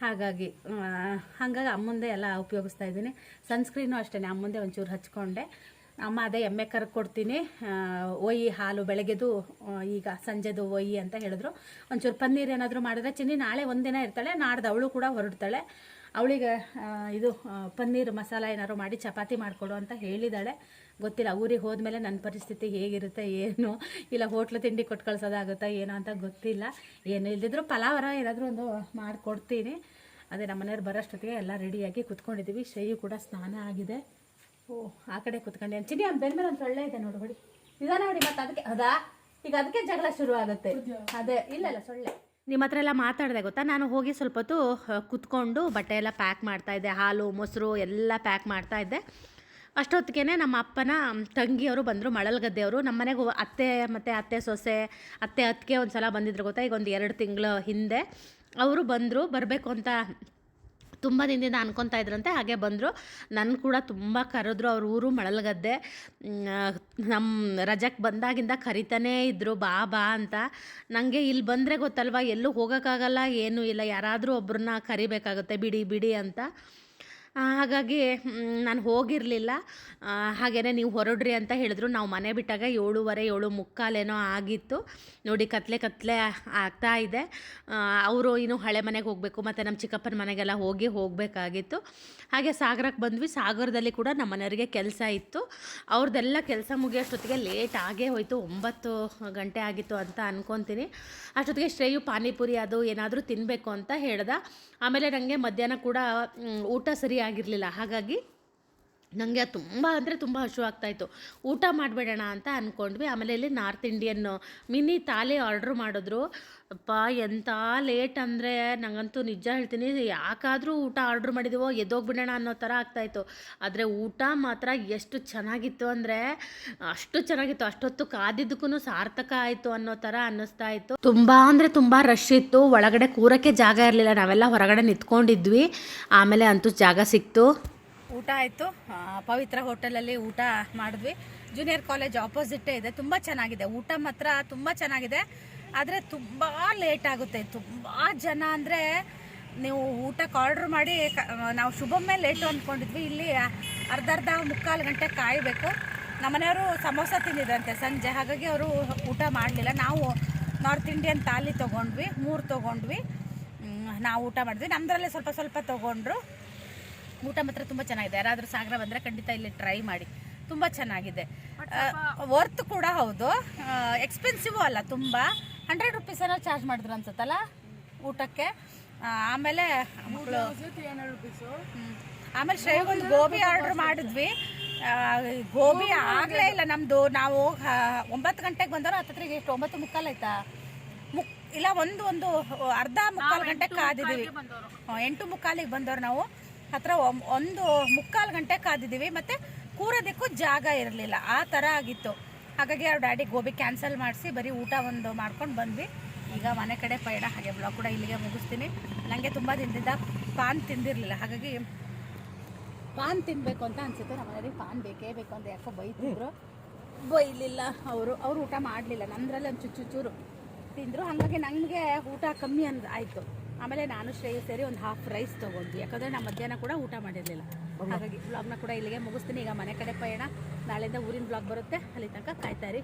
ಹಾಗಾಗಿ ಹಂಗಾಗಿ ಅಮ್ಮಂದೆ ಎಲ್ಲ ಉಪಯೋಗಿಸ್ತಾ ಇದ್ದೀನಿ. ಸನ್ಸ್ಕ್ರೀನು ಅಷ್ಟೇ ಅಮ್ಮಂದೆ ಒಂಚೂರು ಹಚ್ಕೊಂಡೆ. ಅಮ್ಮ ಅದೇ ಎಮ್ಮೆ ಕರ್ಗೆ ಕೊಡ್ತೀನಿ. ಒಯ್ಯಿ ಹಾಲು ಬೆಳಗ್ಗೆದು ಈಗ ಸಂಜೆದು ಒಯ್ಯಿ ಅಂತ ಹೇಳಿದ್ರು. ಒಂಚೂರು ಪನ್ನೀರ್ ಏನಾದರೂ ಮಾಡಿದ್ರೆ, ಚಿನ್ನಿ, ನಾಳೆ ಒಂದಿನ ಇರ್ತಾಳೆ. ನಾಡ್ದು ಅವಳು ಕೂಡ ಹೊರಡ್ತಾಳೆ. ಅವಳಿಗೆ ಇದು ಪನ್ನೀರ್ ಮಸಾಲ ಏನಾದ್ರು ಮಾಡಿ ಚಪಾತಿ ಮಾಡಿಕೊಡು ಅಂತ ಹೇಳಿದಾಳೆ. ಗೊತ್ತಿಲ್ಲ ಊರಿಗೆ ಹೋದ್ಮೇಲೆ ನನ್ನ ಪರಿಸ್ಥಿತಿ ಹೇಗಿರುತ್ತೆ ಏನು ಇಲ್ಲ ಹೋಟ್ಲು ತಿಂಡಿ ಕೊಟ್ಟು ಕಳ್ಸೋದಾಗುತ್ತಾ ಏನೋ ಅಂತ ಗೊತ್ತಿಲ್ಲ. ಏನು ಇಲ್ದಿದ್ರು ಪಲಾವರ ಏನಾದರೂ ಒಂದು ಮಾಡಿಕೊಡ್ತೀನಿ. ಅದೇ ನಮ್ಮ ಮನೆಯವ್ರು ಬರೋಷ್ಟೊತ್ತಿಗೆ ಎಲ್ಲ ರೆಡಿಯಾಗಿ ಕುತ್ಕೊಂಡಿದ್ದೀವಿ ಶೈಯು ಕೂಡ ಸ್ನಾನ ಆಗಿದೆ. ಓ ಆ ಕಡೆ ಕುತ್ಕೊಂಡೆ. ಚಿನ್ನಿ ಅವ್ನು ಬೆಂದ್ಮೇಲೆ ಮೇಲೆ ಒಂದು ಸೊಳ್ಳೆ ಇದೆ ನೋಡಿ ಹೊಡಿ ನೋಡಿ ಮತ್ತೆ ಅದಕ್ಕೆ ಅದಾ? ಈಗ ಅದಕ್ಕೆ ಜಗಳ ಶುರು ಆಗುತ್ತೆ ಅದೇ ಇಲ್ಲ ಇಲ್ಲ ಸೊಳ್ಳೆ. ನಿಮ್ಮ ಹತ್ರ ಎಲ್ಲ ಮಾತಾಡಿದೆ, ಗೊತ್ತಾ? ನಾನು ಹೋಗಿ ಸ್ವಲ್ಪ ಹೊತ್ತು ಕುತ್ಕೊಂಡು ಬಟ್ಟೆ ಎಲ್ಲ ಪ್ಯಾಕ್ ಮಾಡ್ತಾಯಿದ್ದೆ ಹಾಲು, ಮೊಸರು ಎಲ್ಲ ಪ್ಯಾಕ್ ಮಾಡ್ತಾ ಇದ್ದೆ. ಅಷ್ಟೊತ್ತಿಗೆ ನಮ್ಮ ಅಪ್ಪನ ತಂಗಿಯವರು ಬಂದರು, ಮಳಲ್ಗದ್ದೆಯವರು. ನಮ್ಮ ಮನೆಗೆ ಅತ್ತೆ ಮತ್ತು ಅತ್ತೆ ಸೊಸೆ, ಅತ್ತೆ ಅತ್ತಿಗೆ ಒಂದು ಸಲ ಬಂದಿದ್ರು, ಗೊತ್ತಾ? ಈಗ ಒಂದು ಎರಡು ತಿಂಗಳ ಹಿಂದೆ. ಅವರು ಬಂದರು, ಬರಬೇಕು ಅಂತ ತುಂಬ ದಿನದಿಂದ ಅನ್ಕೊತಾ ಇದ್ರಂತೆ, ಹಾಗೆ ಬಂದರು. ನನ್ನ ಕೂಡ ತುಂಬ ಕರೆದ್ರು ಅವ್ರ ಊರು ಮಳಲಗದ್ದೆ. ನಮ್ಮ ರಜಕ್ಕೆ ಬಂದಾಗಿಂದ ಕರಿತಾನೇ ಇದ್ದರು ಬಾ ಬಾ ಅಂತ. ನನಗೆ ಇಲ್ಲಿ ಬಂದರೆ ಗೊತ್ತಲ್ವ, ಎಲ್ಲೂ ಹೋಗೋಕ್ಕಾಗಲ್ಲ, ಏನೂ ಇಲ್ಲ, ಯಾರಾದರೂ ಒಬ್ಬರನ್ನ ಕರಿಬೇಕಾಗುತ್ತೆ, ಬಿಡಿ ಬಿಡಿ ಅಂತ. ಹಾಗಾಗಿ ನಾನು ಹೋಗಿರಲಿಲ್ಲ. ಹಾಗೆಯೇ ನೀವು ಹೊರಡ್ರಿ ಅಂತ ಹೇಳಿದ್ರು. ನಾವು ಮನೆ ಬಿಟ್ಟಾಗ ಏಳುವರೆ, ಏಳು ಮುಕ್ಕಾಲೇನೋ ಆಗಿತ್ತು. ನೋಡಿ, ಕತ್ಲೆ ಕತ್ಲೆ ಆಗ್ತಾ ಇದೆ. ಅವರು ಇನ್ನು ಹಳೆ ಮನೆಗೆ ಹೋಗಬೇಕು, ಮತ್ತು ನಮ್ಮ ಚಿಕ್ಕಪ್ಪನ ಮನೆಗೆಲ್ಲ ಹೋಗಿ ಹೋಗಬೇಕಾಗಿತ್ತು. ಹಾಗೆ ಸಾಗರಕ್ಕೆ ಬಂದ್ವಿ. ಸಾಗರದಲ್ಲಿ ಕೂಡ ನಮ್ಮ ಮನೆಯವರಿಗೆ ಕೆಲಸ ಇತ್ತು. ಅವ್ರದ್ದೆಲ್ಲ ಕೆಲಸ ಮುಗಿಯೋಷ್ಟೊತ್ತಿಗೆ ಲೇಟ್ ಆಗೇ ಹೋಯಿತು. ಒಂಬತ್ತು ಗಂಟೆ ಆಗಿತ್ತು ಅಂತ ಅಂದ್ಕೊತೀನಿ ಅಷ್ಟೊತ್ತಿಗೆ ಶ್ರೇಯು ಪಾನಿಪುರಿ ಅದು ಏನಾದರೂ ತಿನ್ನಬೇಕು ಅಂತ ಹೇಳ್ದ. ಆಮೇಲೆ ನನಗೆ ಮಧ್ಯಾಹ್ನ ಕೂಡ ಊಟ ಊಟ ಸರಿಯಾಗಿರಲಿಲ್ಲ ಹಾಗಾಗಿ ನನಗೆ ತುಂಬ ಅಂದರೆ ತುಂಬ ಹಶು ಆಗ್ತಾಯಿತ್ತು ಊಟ ಮಾಡಿಬಿಡೋಣ ಅಂತ ಅಂದ್ಕೊಂಡ್ವಿ ಆಮೇಲೆ ಇಲ್ಲಿ north Indian mini thali order ಮಾಡಿದ್ರು. ಅಪ್ಪ ಎಂಥ ಲೇಟ್ ಅಂದರೆ ನನಗಂತೂ ನಿಜ ಹೇಳ್ತೀನಿ, ಯಾಕಾದರೂ ಊಟ ಆರ್ಡ್ರ್ ಮಾಡಿದೀವೋ, ಎದ್ದೋಗ್ಬಿಡೋಣ ಅನ್ನೋ ಥರ ಆಗ್ತಾಯಿತ್ತು. ಆದರೆ ಊಟ ಮಾತ್ರ ಎಷ್ಟು ಚೆನ್ನಾಗಿತ್ತು ಅಂದರೆ, ಅಷ್ಟು ಚೆನ್ನಾಗಿತ್ತು. ಅಷ್ಟೊತ್ತು ಕಾದಿದ್ದಕ್ಕೂ ಸಾರ್ಥಕ ಆಯಿತು ಅನ್ನೋ ಥರ ಅನ್ನಿಸ್ತಾ ಇತ್ತು ತುಂಬ ಅಂದರೆ ತುಂಬ ರಶ್ ಇತ್ತು. ಒಳಗಡೆ ಕೂರಕ್ಕೆ ಜಾಗ ಇರಲಿಲ್ಲ. ನಾವೆಲ್ಲ ಹೊರಗಡೆ ನಿಂತ್ಕೊಂಡಿದ್ವಿ. ಆಮೇಲೆ ಅಂತೂ ಜಾಗ ಸಿಕ್ತು. ಊಟ ಆಯಿತು. ಪವಿತ್ರ ಹೋಟೆಲಲ್ಲಿ ಊಟ ಮಾಡಿದ್ವಿ. ಜೂನಿಯರ್ ಕಾಲೇಜ್ ಆಪೋಸಿಟ್ಟೇ ಇದೆ. ತುಂಬ ಚೆನ್ನಾಗಿದೆ. ಊಟ ಮಾತ್ರ ತುಂಬ ಚೆನ್ನಾಗಿದೆ. ಆದರೆ ತುಂಬ ಲೇಟ್ ಆಗುತ್ತೆ. ತುಂಬ ಜನ ಅಂದರೆ ನೀವು ಊಟಕ್ಕೆ ಆರ್ಡ್ರ್ ಮಾಡಿ ನಾವು ಶುಭಮ್ಮೆ ಲೇಟು ಅಂದ್ಕೊಂಡಿದ್ವಿ ಇಲ್ಲಿ ಅರ್ಧ ಅರ್ಧ ಮುಕ್ಕಾಲು ಗಂಟೆ ಕಾಯಬೇಕು. ನಮ್ಮನೆಯವರು ಸಮೋಸ ತಿಂದಿದ್ರಂತೆ ಸಂಜೆ. ಹಾಗಾಗಿ ಅವರು ಊಟ ಮಾಡಲಿಲ್ಲ. ನಾವು ನಾರ್ತ್ ಇಂಡಿಯನ್ ತಾಲಿ ತೊಗೊಂಡ್ವಿ. ಮೂರು ತೊಗೊಂಡ್ವಿ. ನಾವು ಊಟ ಮಾಡಿದ್ವಿ. ನಮ್ಮದ್ರಲ್ಲೇ ಸ್ವಲ್ಪ ಸ್ವಲ್ಪ ತೊಗೊಂಡ್ರು. ಊಟ ಮಾತ್ರ ತುಂಬ ಚೆನ್ನಾಗಿದೆ. ಯಾರಾದರೂ ಸಾಗರ ಬಂದರೆ ಖಂಡಿತ ಇಲ್ಲಿ ಟ್ರೈ ಮಾಡಿ. ತುಂಬ ಚೆನ್ನಾಗಿದೆ. ವರ್ತ್ ಕೂಡ ಹೌದು. ಎಕ್ಸ್ಪೆನ್ಸಿವ್ ಅಲ್ಲ ತುಂಬ. ಹಂಡ್ರೆಡ್ ರುಪೀಸ್ ಏನೋ ಚಾರ್ಜ್ ಮಾಡಿದ್ರು ಅನ್ಸುತ್ತಲ್ಲ ಊಟಕ್ಕೆ? ಆಮೇಲೆ ಆಮೇಲೆ ಶ್ರೇಯಗೊಂದು ಗೋಬಿ ಆರ್ಡರ್ ಮಾಡಿದ್ವಿ. ಗೋಬಿ ಆಗಲೇ ಇಲ್ಲ ನಮ್ಮದು ನಾವು ಒಂಬತ್ತು ಗಂಟೆಗೆ ಬಂದವರು ಹತ್ತತ್ರಿಗೆ ಎಷ್ಟು? ಒಂಬತ್ತು ಮುಕ್ಕಾಲು ಆಯ್ತಾ? ಮುಕ್ ಇಲ್ಲ ಒಂದು ಒಂದು ಅರ್ಧ ಮುಕ್ಕಾಲು ಗಂಟೆ ಕಾದಿದ್ದೀವಿ. ಎಂಟು ಮುಕ್ಕಾಲಿಗೆ ಬಂದವ್ರು ನಾವು. ಹತ್ರ ಒಂದು ಮುಕ್ಕಾಲು ಗಂಟೆ ಕಾದಿದ್ದೀವಿ, ಮತ್ತೆ ಕೂರೋದಕ್ಕೂ ಜಾಗ ಇರಲಿಲ್ಲ. ಆ ಥರ ಆಗಿತ್ತು. ಹಾಗಾಗಿ ಅವ್ರ ಡ್ಯಾಡಿ ಗೋಬಿ ಕ್ಯಾನ್ಸಲ್ ಮಾಡಿಸಿ ಬರೀ ಊಟ ಒಂದು ಮಾಡ್ಕೊಂಡು ಬಂದ್ವಿ. ಈಗ ಮನೆ ಕಡೆ ಪಯಣ, ಹಾಗೆ ಬ್ಲಾಗ್ ಕೂಡ ಇಲ್ಲಿಗೆ ಮುಗಿಸ್ತೀನಿ. ನನಗೆ ತುಂಬ ದಿನದಿಂದ ಪಾನ್ ತಿಂದಿರಲಿಲ್ಲ. ಹಾಗಾಗಿ ಪಾನ್ ತಿನ್ನಬೇಕು ಅಂತ ಅನ್ಸುತ್ತೆ. ನಮ್ಮ ಮನೆಯಲ್ಲಿ ಪಾನ್ ಬೇಕೇ ಬೇಕು ಅಂತ ಯಾಕೋ ಬೈತಿದ್ರು. ಬೈಲಿಲ್ಲ ಅವರು. ಅವರು ಊಟ ಮಾಡಲಿಲ್ಲ. ನಂದ್ರಲ್ಲಿ ಒಂದು ಚೂರು ತಿಂದರು. ಹಾಗಾಗಿ ನನಗೆ ಊಟ ಕಮ್ಮಿ ಅಂದ ಆಯಿತು. ಆಮೇಲೆ ನಾನು ಶ್ರೇಯ ಸೇರಿ ಒಂದು ಹಾಫ್ ರೈಸ್ ತೊಗೊಂಡ್ವಿ. ಯಾಕಂದರೆ ನಾನು ಮಧ್ಯಾಹ್ನ ಕೂಡ ಊಟ ಮಾಡಿರಲಿಲ್ಲ. ಹಾಗಾಗಿ ಬ್ಲಾಗ್ನ ಕೂಡ ಇಲ್ಲಿಗೆ ಮುಗಿಸ್ತೀನಿ. ಈಗ ಮನೆ ಕಡೆ ಪಯಣ ನಾಳೆಯಿಂದ ಊರಿನ ಬ್ಲಾಗ್ ಬರುತ್ತೆ. ಅಲ್ಲಿ ತನಕ ಕಾಯ್ತಾಯಿರಿ